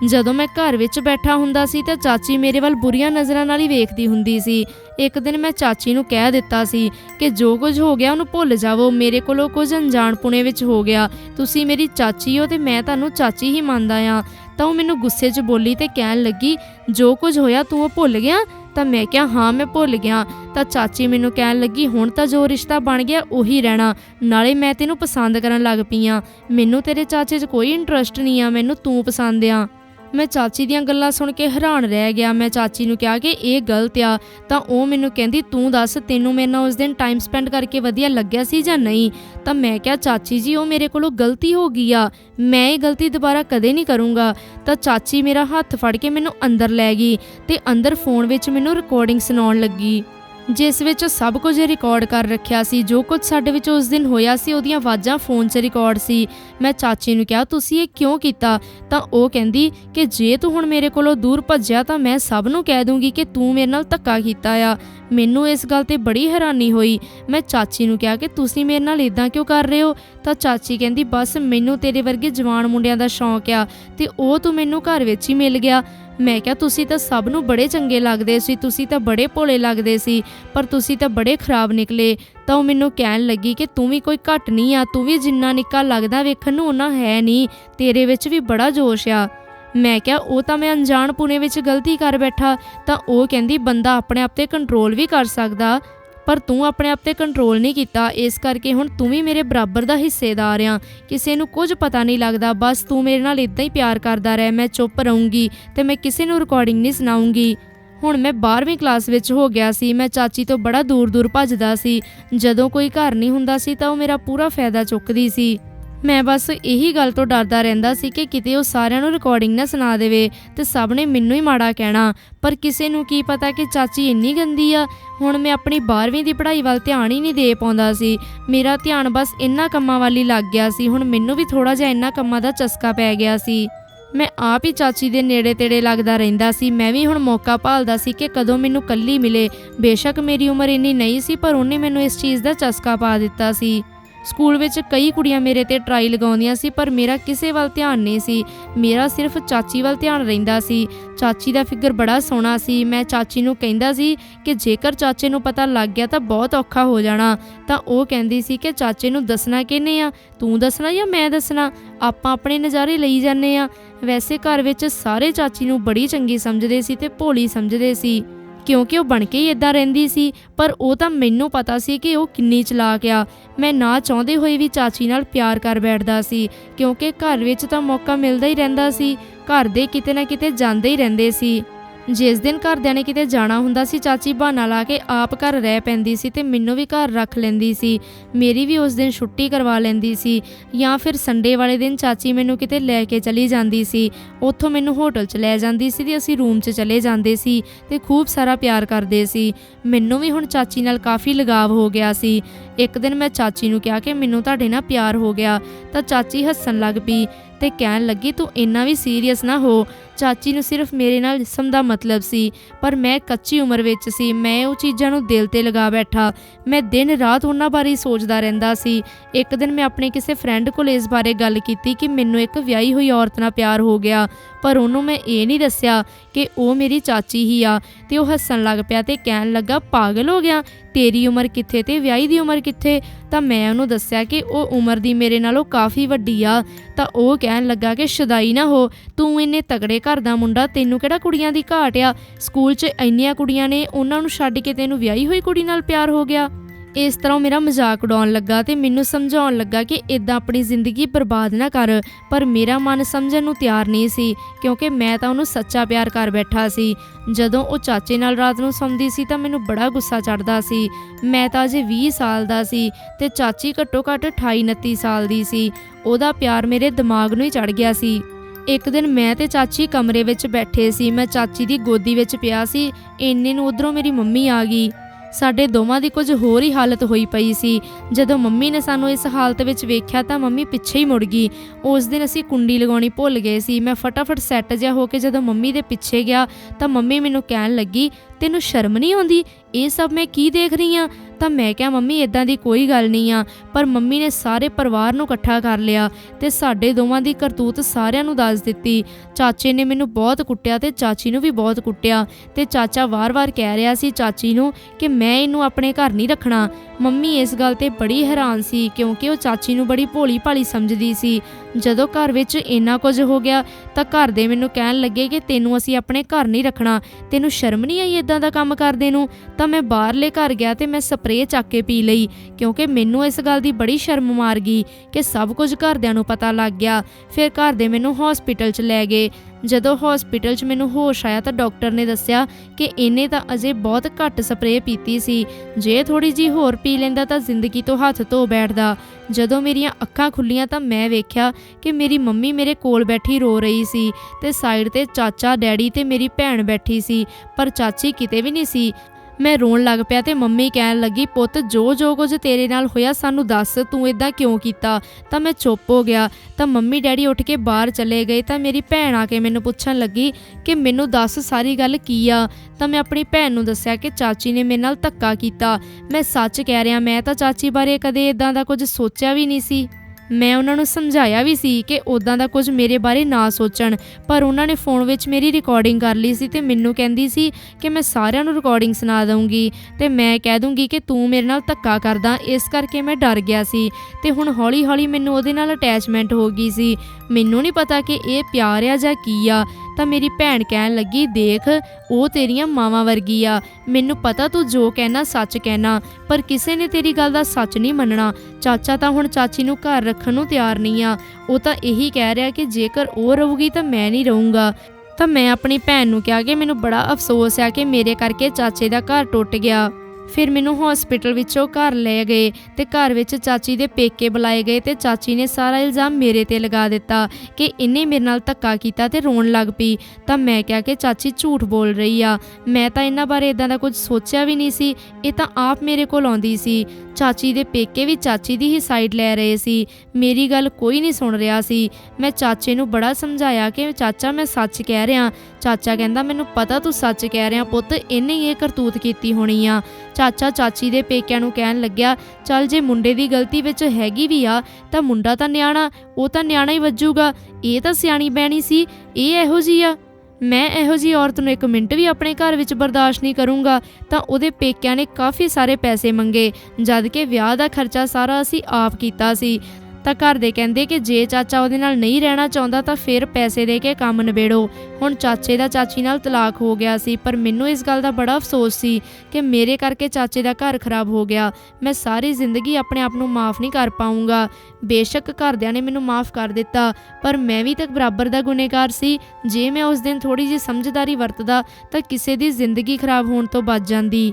S1: ਜਦੋਂ ਮੈਂ ਘਰ ਵਿੱਚ ਬੈਠਾ ਹੁੰਦਾ ਸੀ ਤਾਂ ਚਾਚੀ ਮੇਰੇ ਵੱਲ ਬੁਰੀਆਂ ਨਜ਼ਰਾਂ ਨਾਲ ਹੀ ਵੇਖਦੀ ਹੁੰਦੀ ਸੀ। ਇੱਕ ਦਿਨ ਮੈਂ ਚਾਚੀ ਨੂੰ ਕਹਿ ਦਿੱਤਾ ਸੀ ਕਿ ਜੋ ਕੁਝ ਹੋ ਗਿਆ ਉਹਨੂੰ ਭੁੱਲ ਜਾਵੋ, ਮੇਰੇ ਕੋਲੋਂ ਕੁਝ ਅਣਜਾਣਪੁਣੇ ਵਿੱਚ ਹੋ ਗਿਆ। ਤੁਸੀਂ ਮੇਰੀ ਚਾਚੀ ਹੋ ਤੇ ਮੈਂ ਤੁਹਾਨੂੰ ਚਾਚੀ ਹੀ ਮੰਨਦਾ ਆ ਤਾਂ ਉਹ ਮੈਨੂੰ ਗੁੱਸੇ 'ਚ ਬੋਲੀ ਤੇ ਕਹਿਣ ਲੱਗੀ, ਜੋ ਕੁਝ ਹੋਇਆ ਤੂੰ ਉਹ ਭੁੱਲ ਗਿਆ? ਤਾਂ ਮੈਂ ਕਿਹਾ, ਹਾਂ, ਮੈਂ ਭੁੱਲ ਗਿਆ। ਤਾਂ ਚਾਚੀ ਮੈਨੂੰ ਕਹਿਣ ਲੱਗੀ, ਹੁਣ ਤਾਂ ਜੋ ਰਿਸ਼ਤਾ ਬਣ ਗਿਆ, ਉਹੀ ਰਹਿਣਾ। ਨਾਲੇ ਮੈਂ ਤੈਨੂੰ ਪਸੰਦ ਕਰਨ ਲੱਗ ਪਈ ਆ ਮੈਨੂੰ ਤੇਰੇ ਚਾਚੇ 'ਚ ਕੋਈ ਇੰਟਰਸਟ ਨਹੀਂ ਆ, ਮੈਨੂੰ ਤੂੰ ਪਸੰਦ ਆ। ਮੈਂ ਚਾਚੀ ਦੀਆਂ ਗੱਲਾਂ ਸੁਣ ਕੇ ਹੈਰਾਨ ਰਹਿ ਗਿਆ। ਮੈਂ ਚਾਚੀ ਨੂੰ ਕਿਹਾ ਕਿ ਇਹ ਗਲਤ ਆ, ਤਾਂ ਉਹ ਮੈਨੂੰ ਕਹਿੰਦੀ, ਤੂੰ ਦੱਸ, ਤੈਨੂੰ ਮੇਰੇ ਨਾਲ ਉਸ ਦਿਨ ਟਾਈਮ ਸਪੈਂਡ ਕਰਕੇ ਵਧੀਆ ਲੱਗਿਆ ਸੀ ਜਾਂ ਨਹੀਂ? ਤਾਂ ਮੈਂ ਕਿਹਾ, ਚਾਚੀ ਜੀ, ਉਹ ਮੇਰੇ ਕੋਲੋਂ ਗਲਤੀ ਹੋ ਗਈ ਆ। ਮੈਂ ਇਹ ਗਲਤੀ ਦੁਬਾਰਾ ਕਦੇ ਨਹੀਂ ਕਰੂੰਗਾ। ਤਾਂ ਚਾਚੀ ਮੇਰਾ ਹੱਥ ਫੜ ਕੇ ਮੈਨੂੰ ਅੰਦਰ ਲੈ ਗਈ ਤੇ ਅੰਦਰ ਫੋਨ ਵਿੱਚ ਮੈਨੂੰ ਰਿਕਾਰਡਿੰਗ ਸੁਣਾਉਣ ਲੱਗੀ। ਜਿਸ ਵਿੱਚ ਸਭ ਕੁਝ ਰਿਕਾਰਡ ਕਰ ਰੱਖਿਆ ਸੀ। ਜੋ ਕੁਝ ਸਾਡੇ ਵਿੱਚ ਉਸ ਦਿਨ ਹੋਇਆ ਸੀ, ਉਹਦੀਆਂ ਆਵਾਜ਼ਾਂ ਫੋਨ 'ਚ ਰਿਕਾਰਡ ਸੀ। ਮੈਂ ਚਾਚੀ ਨੂੰ ਕਿਹਾ, ਤੁਸੀਂ ਇਹ ਕਿਉਂ ਕੀਤਾ? ਤਾਂ ਉਹ ਕਹਿੰਦੀ ਕਿ ਜੇ ਤੂੰ ਹੁਣ ਮੇਰੇ ਕੋਲੋਂ ਦੂਰ ਭੱਜਿਆ ਤਾਂ ਮੈਂ ਸਭ ਨੂੰ ਕਹਿ ਦੂੰਗੀ ਕਿ ਤੂੰ ਮੇਰੇ ਨਾਲ ਧੱਕਾ ਕੀਤਾ ਆ। ਮੈਨੂੰ ਇਸ ਗੱਲ ਤੇ ਬੜੀ ਹੈਰਾਨੀ ਹੋਈ। ਮੈਂ ਚਾਚੀ ਨੂੰ ਕਿਹਾ ਕਿ ਤੁਸੀਂ ਮੇਰੇ ਨਾਲ ਇਦਾਂ ਕਿਉਂ ਕਰ ਰਹੇ ਹੋ? ਤਾਂ ਚਾਚੀ ਕਹਿੰਦੀ, ਬਸ ਮੈਨੂੰ ਤੇਰੇ ਵਰਗੇ ਜਵਾਨ ਮੁੰਡਿਆਂ ਦਾ ਸ਼ੌਂਕ ਆ ਤੇ ਉਹ ਤੂੰ ਮੈਨੂੰ ਘਰ ਵਿੱਚ ਹੀ ਮਿਲ ਗਿਆ। ਮੈਂ ਕਿਹਾ, ਤੁਸੀਂ ਤਾਂ ਸਭ ਨੂੰ ਬੜੇ ਚੰਗੇ ਲੱਗਦੇ ਸੀ, ਤੁਸੀਂ ਤਾਂ ਬੜੇ ਭੋਲੇ ਲੱਗਦੇ ਸੀ, ਪਰ ਤੁਸੀਂ ਤਾਂ ਬੜੇ ਖਰਾਬ ਨਿਕਲੇ। ਤਾਂ ਉਹ ਮੈਨੂੰ ਕਹਿਣ ਲੱਗੀ ਕਿ, ਤੂੰ ਵੀ ਕੋਈ ਘੱਟ ਨਹੀਂ ਆ, ਤੂੰ ਵੀ ਜਿੰਨਾ ਨਿੱਕਾ ਲੱਗਦਾ ਵੇਖਣ ਨੂੰ ਉਹਨਾਂ ਹੈ ਨਹੀਂ, ਤੇਰੇ ਵਿੱਚ ਵੀ ਬੜਾ ਜੋਸ਼ ਆ। ਮੈਂ ਕਿਹਾ, ਉਹ ਤਾਂ ਮੈਂ ਅਣਜਾਣ ਪੁਣੇ ਵਿੱਚ ਗਲਤੀ ਕਰ ਬੈਠਾ। ਤਾਂ ਉਹ ਕਹਿੰਦੀ, ਬੰਦਾ ਆਪਣੇ ਆਪ ਤੇ ਕੰਟਰੋਲ ਵੀ ਕਰ ਸਕਦਾ। ਪਰ ਤੂੰ ਆਪਣੇ ਆਪ ਤੇ ਕੰਟਰੋਲ ਨਹੀਂ ਕੀਤਾ। ਇਸ ਕਰਕੇ ਹੁਣ ਤੂੰ ਵੀ ਮੇਰੇ ਬਰਾਬਰ ਦਾ ਹਿੱਸੇਦਾਰ ਆ। ਕਿਸੇ ਨੂੰ ਕੁਝ ਪਤਾ ਨਹੀਂ ਲੱਗਦਾ। ਬਸ ਤੂੰ ਮੇਰੇ ਨਾਲ ਇਦਾਂ ਹੀ ਪਿਆਰ ਕਰਦਾ ਰਹਿ। ਮੈਂ ਚੁੱਪ ਰਹੂੰਗੀ ਤੇ ਮੈਂ ਕਿਸੇ ਨੂੰ ਰਿਕਾਰਡਿੰਗ ਨਹੀਂ ਸੁਣਾਉਂਗੀ। ਹੁਣ ਮੈਂ 12ਵੀਂ ਕਲਾਸ ਵਿੱਚ ਹੋ ਗਿਆ ਸੀ। ਮੈਂ ਚਾਚੀ ਤੋਂ ਬੜਾ ਦੂਰ ਦੂਰ ਭੱਜਦਾ ਸੀ। ਜਦੋਂ ਕੋਈ ਘਰ ਨਹੀਂ ਹੁੰਦਾ ਸੀ ਤਾਂ ਉਹ ਮੇਰਾ ਪੂਰਾ ਫਾਇਦਾ ਚੁੱਕਦੀ ਸੀ। ਮੈਂ ਬਸ ਇਹੀ ਗੱਲ ਤੋਂ ਡਰਦਾ ਰਹਿੰਦਾ ਸੀ ਕਿ ਕਿਤੇ ਉਹ ਸਾਰਿਆਂ ਨੂੰ ਰਿਕਾਰਡਿੰਗ ਨਾ ਸੁਣਾ ਦੇਵੇ ਤੇ ਸਭ ਨੇ ਮੈਨੂੰ ਹੀ ਮਾੜਾ ਕਹਿਣਾ। ਪਰ ਕਿਸੇ ਨੂੰ ਕੀ ਪਤਾ ਕਿ ਚਾਚੀ ਇੰਨੀ ਗੰਦੀ ਆ? ਹੁਣ ਮੈਂ ਆਪਣੀ 12ਵੀਂ ਦੀ ਪੜ੍ਹਾਈ ਵੱਲ ਧਿਆਨ ਹੀ ਨਹੀਂ ਦੇ ਪਾਉਂਦਾ ਸੀ। ਮੇਰਾ ਧਿਆਨ ਬਸ ਇੰਨਾ ਕੰਮਾਂ ਵੱਲ ਹੀ ਲੱਗ ਗਿਆ ਸੀ। ਹੁਣ ਮੈਨੂੰ ਵੀ ਥੋੜਾ ਜਿਹਾ ਇੰਨਾ ਕੰਮਾਂ ਦਾ ਚਸਕਾ ਪੈ ਗਿਆ ਸੀ। ਮੈਂ ਆਪ ਹੀ ਚਾਚੀ ਦੇ ਨੇੜੇ ਤੇੜੇ ਲੱਗਦਾ ਰਹਿੰਦਾ ਸੀ। ਮੈਂ ਵੀ ਹੁਣ ਮੌਕਾ ਭਾਲਦਾ ਸੀ ਕਿ ਕਦੋਂ ਮੈਨੂੰ ਕੱਲੀ ਮਿਲੇ। ਬੇਸ਼ੱਕ ਮੇਰੀ ਉਮਰ ਇੰਨੀ ਨਹੀਂ ਸੀ, ਪਰ ਉਹਨੇ ਮੈਨੂੰ ਇਸ ਚੀਜ਼ ਦਾ ਚਸਕਾ ਪਾ ਦਿੱਤਾ ਸੀ। ਸਕੂਲ ਵਿੱਚ ਕਈ ਕੁੜੀਆਂ ਮੇਰੇ ਤੇ ਟਰਾਈ ਲਗਾਉਂਦੀਆਂ ਸੀ, ਪਰ ਮੇਰਾ ਕਿਸੇ ਵੱਲ ਧਿਆਨ ਨਹੀਂ ਸੀ। ਮੇਰਾ ਸਿਰਫ ਚਾਚੀ ਵੱਲ ਧਿਆਨ ਰਹਿੰਦਾ ਸੀ। ਚਾਚੀ ਦਾ ਫਿਗਰ ਬੜਾ ਸੋਹਣਾ ਸੀ। ਮੈਂ ਚਾਚੀ ਨੂੰ ਕਹਿੰਦਾ ਸੀ ਕਿ ਜੇਕਰ ਚਾਚੇ ਨੂੰ ਪਤਾ ਲੱਗ ਗਿਆ ਤਾਂ ਬਹੁਤ ਔਖਾ ਹੋ ਜਾਣਾ। ਤਾਂ ਉਹ ਕਹਿੰਦੀ ਸੀ ਕਿ ਚਾਚੇ ਨੂੰ ਦੱਸਣਾ ਕਿਹਨੇ ਆ? ਤੂੰ ਦੱਸਣਾ ਜਾਂ ਮੈਂ ਦੱਸਣਾ? ਆਪਾਂ ਆਪਣੇ ਨਜ਼ਾਰੇ ਲਈ ਜਾਂਦੇ ਆ। ਵੈਸੇ ਘਰ ਵਿੱਚ ਸਾਰੇ ਚਾਚੀ ਨੂੰ ਬੜੀ ਚੰਗੀ ਸਮਝਦੇ ਸੀ ਤੇ ਭੋਲੀ ਸਮਝਦੇ ਸੀ। ਕਿਉਂਕਿ ਉਹ ਬਣ ਕੇ ਹੀ ਇਦਾਂ ਰਹਿੰਦੀ ਸੀ, ਪਰ ਉਹ ਤਾਂ ਮੈਨੂੰ ਪਤਾ ਸੀ ਕਿ ਉਹ ਕਿੰਨੀ ਚਲਾਕ ਆ। ਮੈਂ ਨਾ ਚਾਹੁੰਦੇ ਹੋਏ ਵੀ ਚਾਚੀ ਨਾਲ ਪਿਆਰ ਕਰ ਬੈਠਦਾ ਸੀ, ਕਿਉਂਕਿ ਘਰ ਵਿੱਚ ਤਾਂ ਮੌਕਾ ਮਿਲਦਾ ਹੀ ਰਹਿੰਦਾ ਸੀ, ਘਰ ਦੇ ਕਿਤੇ ਨਾ ਕਿਤੇ ਜਾਂਦੇ ਹੀ ਰਹਿੰਦੇ ਸੀ। ਜਿਸ ਦਿਨ ਘਰਦਿਆਂ ਨੇ ਕਿਤੇ ਜਾਣਾ ਹੁੰਦਾ ਸੀ, ਚਾਚੀ ਬਹਾਨਾ ਲਾ ਕੇ ਆਪ ਘਰ ਰਹਿ ਪੈਂਦੀ ਸੀ ਤੇ ਮੈਨੂੰ ਵੀ ਘਰ ਰੱਖ ਲੈਂਦੀ ਸੀ। ਮੇਰੀ ਵੀ ਉਸ ਦਿਨ ਛੁੱਟੀ ਕਰਵਾ ਲੈਂਦੀ ਸੀ ਜਾਂ ਫਿਰ ਸੰਡੇ ਵਾਲੇ ਦਿਨ ਚਾਚੀ ਮੈਨੂੰ ਕਿਤੇ ਲੈ ਕੇ ਚਲੀ ਜਾਂਦੀ ਸੀ। ਉੱਥੋਂ ਮੈਨੂੰ ਹੋਟਲ 'ਚ ਲੈ ਜਾਂਦੀ ਸੀ ਤੇ ਅਸੀਂ ਰੂਮ 'ਚ ਚਲੇ ਜਾਂਦੇ ਸੀ ਤੇ ਖੂਬ ਸਾਰਾ ਪਿਆਰ ਕਰਦੇ ਸੀ। ਮੈਨੂੰ ਵੀ ਹੁਣ ਚਾਚੀ ਨਾਲ ਕਾਫੀ ਲਗਾਵ ਹੋ ਗਿਆ ਸੀ। ਇੱਕ ਦਿਨ ਮੈਂ ਚਾਚੀ ਨੂੰ ਕਿਹਾ ਕਿ ਮੈਨੂੰ ਤੁਹਾਡੇ ਨਾਲ ਪਿਆਰ ਹੋ ਗਿਆ ਤਾਂ ਚਾਚੀ ਹੱਸਣ ਲੱਗ ਪਈ। ਤੇ ਕਹਿਣ ਲੱਗੀ, ਤੂੰ ਇੰਨਾ ਵੀ ਸੀਰੀਅਸ ਨਾ ਹੋ। ਚਾਚੀ ਨੂੰ ਸਿਰਫ ਮੇਰੇ ਨਾਲ ਜਿਸਮ ਦਾ ਮਤਲਬ ਸੀ, ਪਰ ਮੈਂ ਕੱਚੀ ਉਮਰ ਵਿੱਚ ਸੀ। ਮੈਂ ਉਹ ਚੀਜ਼ਾਂ ਨੂੰ ਦਿਲ ਤੇ ਲਗਾ ਬੈਠਾ। ਮੈਂ ਦਿਨ ਰਾਤ ਉਹਨਾਂ ਬਾਰੇ ਹੀ ਸੋਚਦਾ ਰਹਿੰਦਾ ਸੀ। ਇੱਕ ਦਿਨ ਮੈਂ ਆਪਣੇ ਕਿਸੇ ਫਰੈਂਡ ਕੋਲ ਇਸ ਬਾਰੇ ਗੱਲ ਕੀਤੀ ਕਿ ਮੈਨੂੰ ਇੱਕ ਵਿਆਹੀ ਹੋਈ ਔਰਤ ਨਾਲ ਪਿਆਰ ਹੋ ਗਿਆ। ਪਰ ਉਹਨੂੰ ਮੈਂ ਇਹ ਨਹੀਂ ਦੱਸਿਆ ਕਿ ਉਹ ਮੇਰੀ ਚਾਚੀ ਹੀ ਆ। ਤੇ ਉਹ ਹੱਸਣ ਲੱਗ ਪਿਆ ਤੇ ਕਹਿਣ ਲੱਗਾ, ਪਾਗਲ ਹੋ ਗਿਆ? ਤੇਰੀ ਉਮਰ ਕਿੱਥੇ ਤੇ ਵਿਆਹੀ ਦੀ ਉਮਰ ਕਿੱਥੇ? ਤਾਂ ਮੈਂ ਉਹਨੂੰ ਦੱਸਿਆ ਕਿ ਉਹ ਉਮਰ ਦੀ ਮੇਰੇ ਨਾਲੋਂ ਕਾਫੀ ਵੱਡੀ ਆ। ਤਾਂ ਉਹ ਕਹਿਣ ਲੱਗਾ ਕਿ, ਸ਼ਦਾਈ ਨਾ ਹੋ, ਤੂੰ ਇੰਨੇ ਤਗੜੇ ਘਰ ਦਾ ਮੁੰਡਾ, ਤੈਨੂੰ ਕਿਹੜਾ ਕੁੜੀਆਂ ਦੀ ਘਾਟ ਆ? ਸਕੂਲ 'ਚ ਇੰਨੀਆਂ ਕੁੜੀਆਂ ਨੇ, ਉਹਨਾਂ ਨੂੰ ਛੱਡ ਕੇ ਤੈਨੂੰ ਵਿਆਹੀ ਹੋਈ ਕੁੜੀ ਨਾਲ ਪਿਆਰ ਹੋ ਗਿਆ? ਇਸ ਤਰ੍ਹਾਂ ਮੇਰਾ ਮਜ਼ਾਕ ਉਡਾਉਣ ਲੱਗਾ ਤੇ ਮੈਨੂੰ ਸਮਝਾਉਣ ਲੱਗਾ ਕਿ ਇਦਾਂ ਆਪਣੀ ਜ਼ਿੰਦਗੀ ਬਰਬਾਦ ਨਾ ਕਰ। ਪਰ ਮੇਰਾ ਮਨ ਸਮਝਣ ਨੂੰ ਤਿਆਰ ਨਹੀਂ ਸੀ, ਕਿਉਂਕਿ ਮੈਂ ਤਾਂ ਉਹਨੂੰ ਸੱਚਾ ਪਿਆਰ ਕਰ ਬੈਠਾ ਸੀ। ਜਦੋਂ ਉਹ ਚਾਚੇ ਨਾਲ ਰਾਤ ਨੂੰ ਸੌਂਦੀ ਸੀ ਤਾਂ ਮੈਨੂੰ ਬੜਾ ਗੁੱਸਾ ਚੜਦਾ ਸੀ। ਮੈਂ ਤਾਂ ਅਜੇ 20 ਸਾਲ ਦਾ ਸੀ ਤੇ ਚਾਚੀ ਘੱਟੋ ਘੱਟ 28 29 ਸਾਲ ਦੀ ਸੀ। ਉਹਦਾ ਪਿਆਰ ਮੇਰੇ ਦਿਮਾਗ ਨੂੰ ਹੀ ਚੜ ਗਿਆ ਸੀ। ਇੱਕ ਦਿਨ ਮੈਂ ਤੇ ਚਾਚੀ ਕਮਰੇ ਵਿੱਚ ਬੈਠੇ ਸੀ। ਮੈਂ ਚਾਚੀ ਦੀ ਗੋਦੀ ਵਿੱਚ ਪਿਆ ਸੀ। ਇੰਨੇ ਨੂੰ ਉਧਰੋਂ ਮੇਰੀ ਮੰਮੀ ਆ ਗਈ। ਸਾਡੇ ਦੋਵਾਂ ਦੀ ਕੁਝ ਹੋਰ ਹੀ ਹਾਲਤ ਹੋਈ ਪਈ ਸੀ। ਜਦੋਂ ਮੰਮੀ ਨੇ ਸਾਨੂੰ ਇਸ ਹਾਲਤ ਵਿੱਚ ਵੇਖਿਆ ਤਾਂ ਮੰਮੀ ਪਿੱਛੇ ਹੀ ਮੁੜ ਗਈ। ਉਸ ਦਿਨ ਅਸੀਂ ਕੁੰਡੀ ਲਗਾਉਣੀ ਭੁੱਲ ਗਏ ਸੀ। ਮੈਂ ਫਟਾਫਟ ਸੈੱਟ ਜਿਹਾ ਹੋ ਕੇ ਜਦੋਂ ਮੰਮੀ ਦੇ ਪਿੱਛੇ ਗਿਆ ਤਾਂ ਮੰਮੀ ਮੈਨੂੰ ਕਹਿਣ ਲੱਗੀ, ਤੈਨੂੰ ਸ਼ਰਮ ਨਹੀਂ ਆਉਂਦੀ? ਇਹ ਸਭ ਮੈਂ ਕੀ ਦੇਖ ਰਹੀ ਆ? ਤਾਂ ਮੈਂ ਕਿਹਾ, ਮੰਮੀ ਇਦਾਂ ਦੀ ਕੋਈ ਗੱਲ ਨਹੀਂ ਆ। ਪਰ ਮੰਮੀ ਨੇ ਸਾਰੇ ਪਰਿਵਾਰ ਨੂੰ ਇਕੱਠਾ ਕਰ ਲਿਆ ਤੇ ਸਾਡੇ ਦੋਵਾਂ ਦੀ ਕਰਤੂਤ ਸਾਰਿਆਂ ਨੂੰ ਦੱਸ ਦਿੱਤੀ। ਚਾਚੇ ਨੇ ਮੈਨੂੰ ਬਹੁਤ ਕੁੱਟਿਆ ਤੇ ਚਾਚੀ ਨੂੰ ਵੀ ਬਹੁਤ ਕੁੱਟਿਆ ਤੇ ਚਾਚਾ ਵਾਰ-ਵਾਰ ਕਹਿ ਰਿਹਾ ਸੀ ਚਾਚੀ ਨੂੰ ਕਿ ਮੈਂ ਇਹਨੂੰ ਆਪਣੇ ਘਰ ਨਹੀਂ ਰੱਖਣਾ। ਮੰਮੀ ਇਸ ਗੱਲ ਤੇ ਬੜੀ ਹੈਰਾਨ ਸੀ ਕਿਉਂਕਿ ਉਹ ਚਾਚੀ ਨੂੰ ਬੜੀ ਭੋਲੀ ਭਾਲੀ ਸਮਝਦੀ ਸੀ। ਜਦੋਂ ਘਰ ਵਿੱਚ ਇੰਨਾ ਕੁਝ ਹੋ ਗਿਆ ਤਾਂ ਘਰ ਦੇ ਮੈਨੂੰ ਕਹਿਣ ਲੱਗੇ ਕਿ ਤੈਨੂੰ ਅਸੀਂ ਆਪਣੇ ਘਰ ਨਹੀਂ ਰੱਖਣਾ, ਤੈਨੂੰ ਸ਼ਰਮ ਨਹੀਂ ਆਈ ਇਦਾਂ ਦਾ ਕੰਮ ਕਰਦੇ ਨੂੰ? ਤਾਂ ਮੈਂ ਬਾਹਰਲੇ ਘਰ ਗਿਆ ਤੇ ਮੈਂ ਸਪਰੇ ਸਪਰੇਅ ਚੱਕ ਕੇ ਪੀ ਲਈ, ਕਿਉਂਕਿ ਮੈਨੂੰ ਇਸ ਗੱਲ ਦੀ ਬੜੀ ਸ਼ਰਮ ਮਾਰ ਗਈ ਕਿ ਸਭ ਕੁਝ ਘਰਦਿਆਂ ਨੂੰ ਪਤਾ ਲੱਗ ਗਿਆ। ਫਿਰ ਘਰ ਦੇ ਮੈਨੂੰ ਹਸਪੀਟਲ 'ਚ ਲੈ ਗਏ। ਜਦੋਂ ਹਸਪੀਟਲ 'ਚ ਮੈਨੂੰ ਹੋਸ਼ ਆਇਆ ਤਾਂ ਡਾਕਟਰ ਨੇ ਦੱਸਿਆ ਕਿ ਇਹਨੇ ਤਾਂ ਅਜੇ ਬਹੁਤ ਘੱਟ ਸਪਰੇਅ ਪੀਤੀ ਸੀ। ਜੇ ਥੋੜੀ ਜੀ ਹੋਰ ਪੀ ਲੈਂਦਾ ਤਾਂ ਜ਼ਿੰਦਗੀ ਤੋਂ ਹੱਥ ਧੋ ਬੈਠਦਾ। ਜਦੋਂ ਮੇਰੀਆਂ ਅੱਖਾਂ ਖੁੱਲੀਆਂ ਤਾਂ ਮੈਂ ਵੇਖਿਆ ਕਿ ਮੇਰੀ ਮੰਮੀ ਮੇਰੇ ਕੋਲ ਬੈਠੀ ਰੋ ਰਹੀ ਸੀ ਤੇ ਸਾਈਡ ਤੇ ਚਾਚਾ, ਡੈਡੀ ਤੇ ਮੇਰੀ ਭੈਣ ਬੈਠੀ ਸੀ। ਪਰ ਚਾਚੀ ਕਿਤੇ ਵੀ ਨਹੀਂ ਸੀ। ਮੈਂ ਰੋਣ ਲੱਗ ਪਿਆ ਤੇ ਮੰਮੀ ਕਹਿਣ ਲੱਗੀ, ਪੁੱਤ, ਜੋ ਜੋ ਕੁਝ ਤੇਰੇ ਨਾਲ ਹੋਇਆ ਸਾਨੂੰ ਦੱਸ, ਤੂੰ ਇਦਾਂ ਕਿਉਂ ਕੀਤਾ? ਤਾਂ ਮੈਂ ਚੁੱਪ ਹੋ ਗਿਆ। ਤਾਂ ਮੰਮੀ ਡੈਡੀ ਉੱਠ ਕੇ ਬਾਹਰ ਚਲੇ ਗਏ, ਤਾਂ ਮੇਰੀ ਭੈਣ ਆ ਕੇ ਮੈਨੂੰ ਪੁੱਛਣ ਲੱਗੀ ਕਿ ਮੈਨੂੰ ਦੱਸ ਸਾਰੀ ਗੱਲ ਕੀ ਆ? ਤਾਂ ਮੈਂ ਆਪਣੀ ਭੈਣ ਨੂੰ ਦੱਸਿਆ ਕਿ ਚਾਚੀ ਨੇ ਮੇਰੇ ਨਾਲ ਧੱਕਾ ਕੀਤਾ। ਮੈਂ ਸੱਚ ਕਹਿ ਰਿਹਾ, ਮੈਂ ਤਾਂ ਚਾਚੀ ਬਾਰੇ ਕਦੇ ਇਦਾਂ ਦਾ ਕੁਝ ਸੋਚਿਆ ਵੀ ਨਹੀਂ ਸੀ। ਮੈਂ ਉਹਨਾਂ ਨੂੰ ਸਮਝਾਇਆ ਵੀ ਸੀ ਕਿ ਉਦਾਂ ਦਾ ਕੁਝ ਮੇਰੇ ਬਾਰੇ ਨਾ ਸੋਚਣ, ਪਰ ਉਹਨਾਂ ਨੇ ਫੋਨ ਵਿੱਚ ਮੇਰੀ ਰਿਕਾਰਡਿੰਗ ਕਰ ਲਈ ਸੀ ਤੇ ਮੈਨੂੰ ਕਹਿੰਦੀ ਸੀ ਕਿ ਮੈਂ ਸਾਰਿਆਂ ਨੂੰ ਰਿਕਾਰਡਿੰਗ ਸੁਣਾ ਦਊਂਗੀ ਤੇ ਮੈਂ ਕਹਿ ਦੂੰਗੀ ਕਿ ਤੂੰ ਮੇਰੇ ਨਾਲ ਧੱਕਾ ਕਰਦਾ, ਇਸ ਕਰਕੇ ਮੈਂ ਡਰ ਗਿਆ ਸੀ ਤੇ ਹੁਣ ਹੌਲੀ-ਹੌਲੀ ਮੈਨੂੰ ਉਹਦੇ ਨਾਲ ਅਟੈਚਮੈਂਟ ਹੋ ਗਈ ਸੀ। ਮੈਨੂੰ ਨਹੀਂ ਪਤਾ ਕਿ ਇਹ ਪਿਆਰ ਆ ਜਾਂ ਕੀ ਆ ਤਾਂ ਮੇਰੀ ਭੈਣ ਕਹਿਣ ਲੱਗੀ, ਦੇਖ, ਉਹ ਤੇਰੀਆਂ ਮਾਵਾਂ ਵਰਗੀ ਆ। ਮੈਨੂੰ ਪਤਾ ਤੂੰ ਜੋ ਕਹਿਣਾ, ਸੱਚ ਕਹਿਣਾ, ਪਰ ਕਿਸੇ ਨੇ ਤੇਰੀ ਗੱਲ ਦਾ ਸੱਚ ਨਹੀਂ ਮੰਨਣਾ। ਚਾਚਾ ਤਾਂ ਹੁਣ ਚਾਚੀ ਨੂੰ ਘਰ ਰੱਖਣ ਨੂੰ ਤਿਆਰ ਨਹੀਂ ਆ। ਉਹ ਤਾਂ ਇਹੀ ਕਹਿ ਰਿਹਾ ਕਿ ਜੇਕਰ ਉਹ ਰਹੂਗੀ ਤਾਂ ਮੈਂ ਨਹੀਂ ਰਹੂੰਗਾ। ਤਾਂ ਮੈਂ ਆਪਣੀ ਭੈਣ ਨੂੰ ਕਿਹਾ ਕਿ ਮੈਨੂੰ ਬੜਾ ਅਫਸੋਸ ਆ ਕਿ ਮੇਰੇ ਕਰਕੇ ਚਾਚੇ ਦਾ ਘਰ ਟੁੱਟ ਗਿਆ। ਫਿਰ ਮੈਨੂੰ ਹਸਪੀਟਲ ਵਿੱਚੋਂ ਘਰ ਲੈ ਗਏ ਤੇ ਘਰ ਵਿੱਚ ਚਾਚੀ ਦੇ ਪੇਕੇ ਬੁਲਾਏ ਗਏ ਤੇ ਚਾਚੀ ਨੇ ਸਾਰਾ ਇਲਜ਼ਾਮ ਮੇਰੇ ਤੇ ਲਗਾ ਦਿੱਤਾ ਕਿ ਇਹਨੇ ਮੇਰੇ ਨਾਲ ਧੱਕਾ ਕੀਤਾ ਤੇ ਰੋਣ ਲੱਗ ਪਈ। ਤਾਂ ਮੈਂ ਕਿਹਾ ਕਿ ਚਾਚੀ ਝੂਠ ਬੋਲ ਰਹੀ ਆ। ਮੈਂ ਤਾਂ ਇਹਨਾਂ ਬਾਰੇ ਇਦਾਂ ਦਾ ਕੁਝ ਸੋਚਿਆ ਵੀ ਨਹੀਂ ਸੀ। ਇਹ ਤਾਂ ਆਪ ਮੇਰੇ ਕੋਲ ਆਉਂਦੀ ਸੀ। ਚਾਚੀ ਦੇ ਪੇਕੇ ਵੀ ਚਾਚੀ ਦੀ ਹੀ ਸਾਈਡ ਲੈ ਰਹੇ ਸੀ। ਮੇਰੀ ਗੱਲ ਕੋਈ ਨਹੀਂ ਸੁਣ ਰਿਹਾ ਸੀ। ਮੈਂ ਚਾਚੇ ਨੂੰ ਬੜਾ ਸਮਝਾਇਆ ਕਿ ਚਾਚਾ ਮੈਂ ਸੱਚ ਕਹਿ ਰਿਹਾ। ਚਾਚਾ ਕਹਿੰਦਾ, ਮੈਨੂੰ ਪਤਾ ਤੂੰ ਸੱਚ ਕਹਿ ਰਿਹਾ ਪੁੱਤ, ਇਹਨੇ ਹੀ ਇਹ ਕਰਤੂਤ ਕੀਤੀ ਹੋਣੀ ਆ। ਚਾਚਾ ਚਾਚੀ ਦੇ ਪੇਕਿਆਂ ਨੂੰ ਕਹਿਣ ਲੱਗਿਆ, ਚੱਲ ਜੇ ਮੁੰਡੇ ਦੀ ਗਲਤੀ ਵਿੱਚ ਹੈਗੀ ਵੀ ਆ, ਤਾਂ ਮੁੰਡਾ ਤਾਂ ਨਿਆਣਾ, ਉਹ ਤਾਂ ਨਿਆਣਾ ਹੀ ਵੱਜੂਗਾ। ਇਹ ਤਾਂ ਸਿਆਣੀ ਬਹਿਣੀ ਸੀ, ਇਹ ਇਹੋ ਜੀ ਆ। ਮੈਂ ਇਹੋ ਜੀ ਔਰਤ ਨੂੰ ਇੱਕ ਮਿੰਟ ਵੀ ਆਪਣੇ ਘਰ ਵਿੱਚ ਬਰਦਾਸ਼ਤ ਨਹੀਂ ਕਰੂੰਗਾ, ਤਾਂ ਉਹਦੇ ਪੇਕਿਆਂ ਨੇ ਕਾਫੀ ਸਾਰੇ ਪੈਸੇ ਮੰਗੇ, ਜਦ ਕਿ ਵਿਆਹ ਦਾ ਖਰਚਾ ਸਾਰਾ ਅਸੀਂ ਆਪ ਕੀਤਾ ਸੀ। ਤਾਂ ਘਰ ਦੇ ਕਹਿੰਦੇ ਕਿ ਜੇ ਚਾਚਾ ਉਹਦੇ ਨਾਲ ਨਹੀਂ ਰਹਿਣਾ ਚਾਹੁੰਦਾ ਤਾਂ ਫਿਰ ਪੈਸੇ ਦੇ ਕੇ ਕੰਮ ਨਿਬੇੜੋ। ਹੁਣ ਚਾਚੇ ਦਾ ਚਾਚੀ ਨਾਲ ਤਲਾਕ ਹੋ ਗਿਆ ਸੀ, ਪਰ ਮੈਨੂੰ ਇਸ ਗੱਲ ਦਾ ਬੜਾ ਅਫਸੋਸ ਸੀ ਕਿ ਮੇਰੇ ਕਰਕੇ ਚਾਚੇ ਦਾ ਘਰ ਖਰਾਬ ਹੋ ਗਿਆ। ਮੈਂ ਸਾਰੀ ਜ਼ਿੰਦਗੀ ਆਪਣੇ ਆਪ ਨੂੰ ਮਾਫ ਨਹੀਂ ਕਰ ਪਾਉਂਗਾ ਬੇਸ਼ੱਕ ਘਰਦਿਆਂ ਨੇ ਮੈਨੂੰ ਮਾਫ ਕਰ ਦਿੱਤਾ, ਪਰ ਮੈਂ ਵੀ ਤਾਂ ਬਰਾਬਰ ਦਾ ਗੁਨੇਗਾਰ ਸੀ। ਜੇ ਮੈਂ ਉਸ ਦਿਨ ਥੋੜੀ ਜਿਹੀ ਸਮਝਦਾਰੀ ਵਰਤਦਾ ਤਾਂ ਕਿਸੇ ਦੀ ਜ਼ਿੰਦਗੀ ਖਰਾਬ ਹੋਣ ਤੋਂ ਬਚ ਜਾਂਦੀ।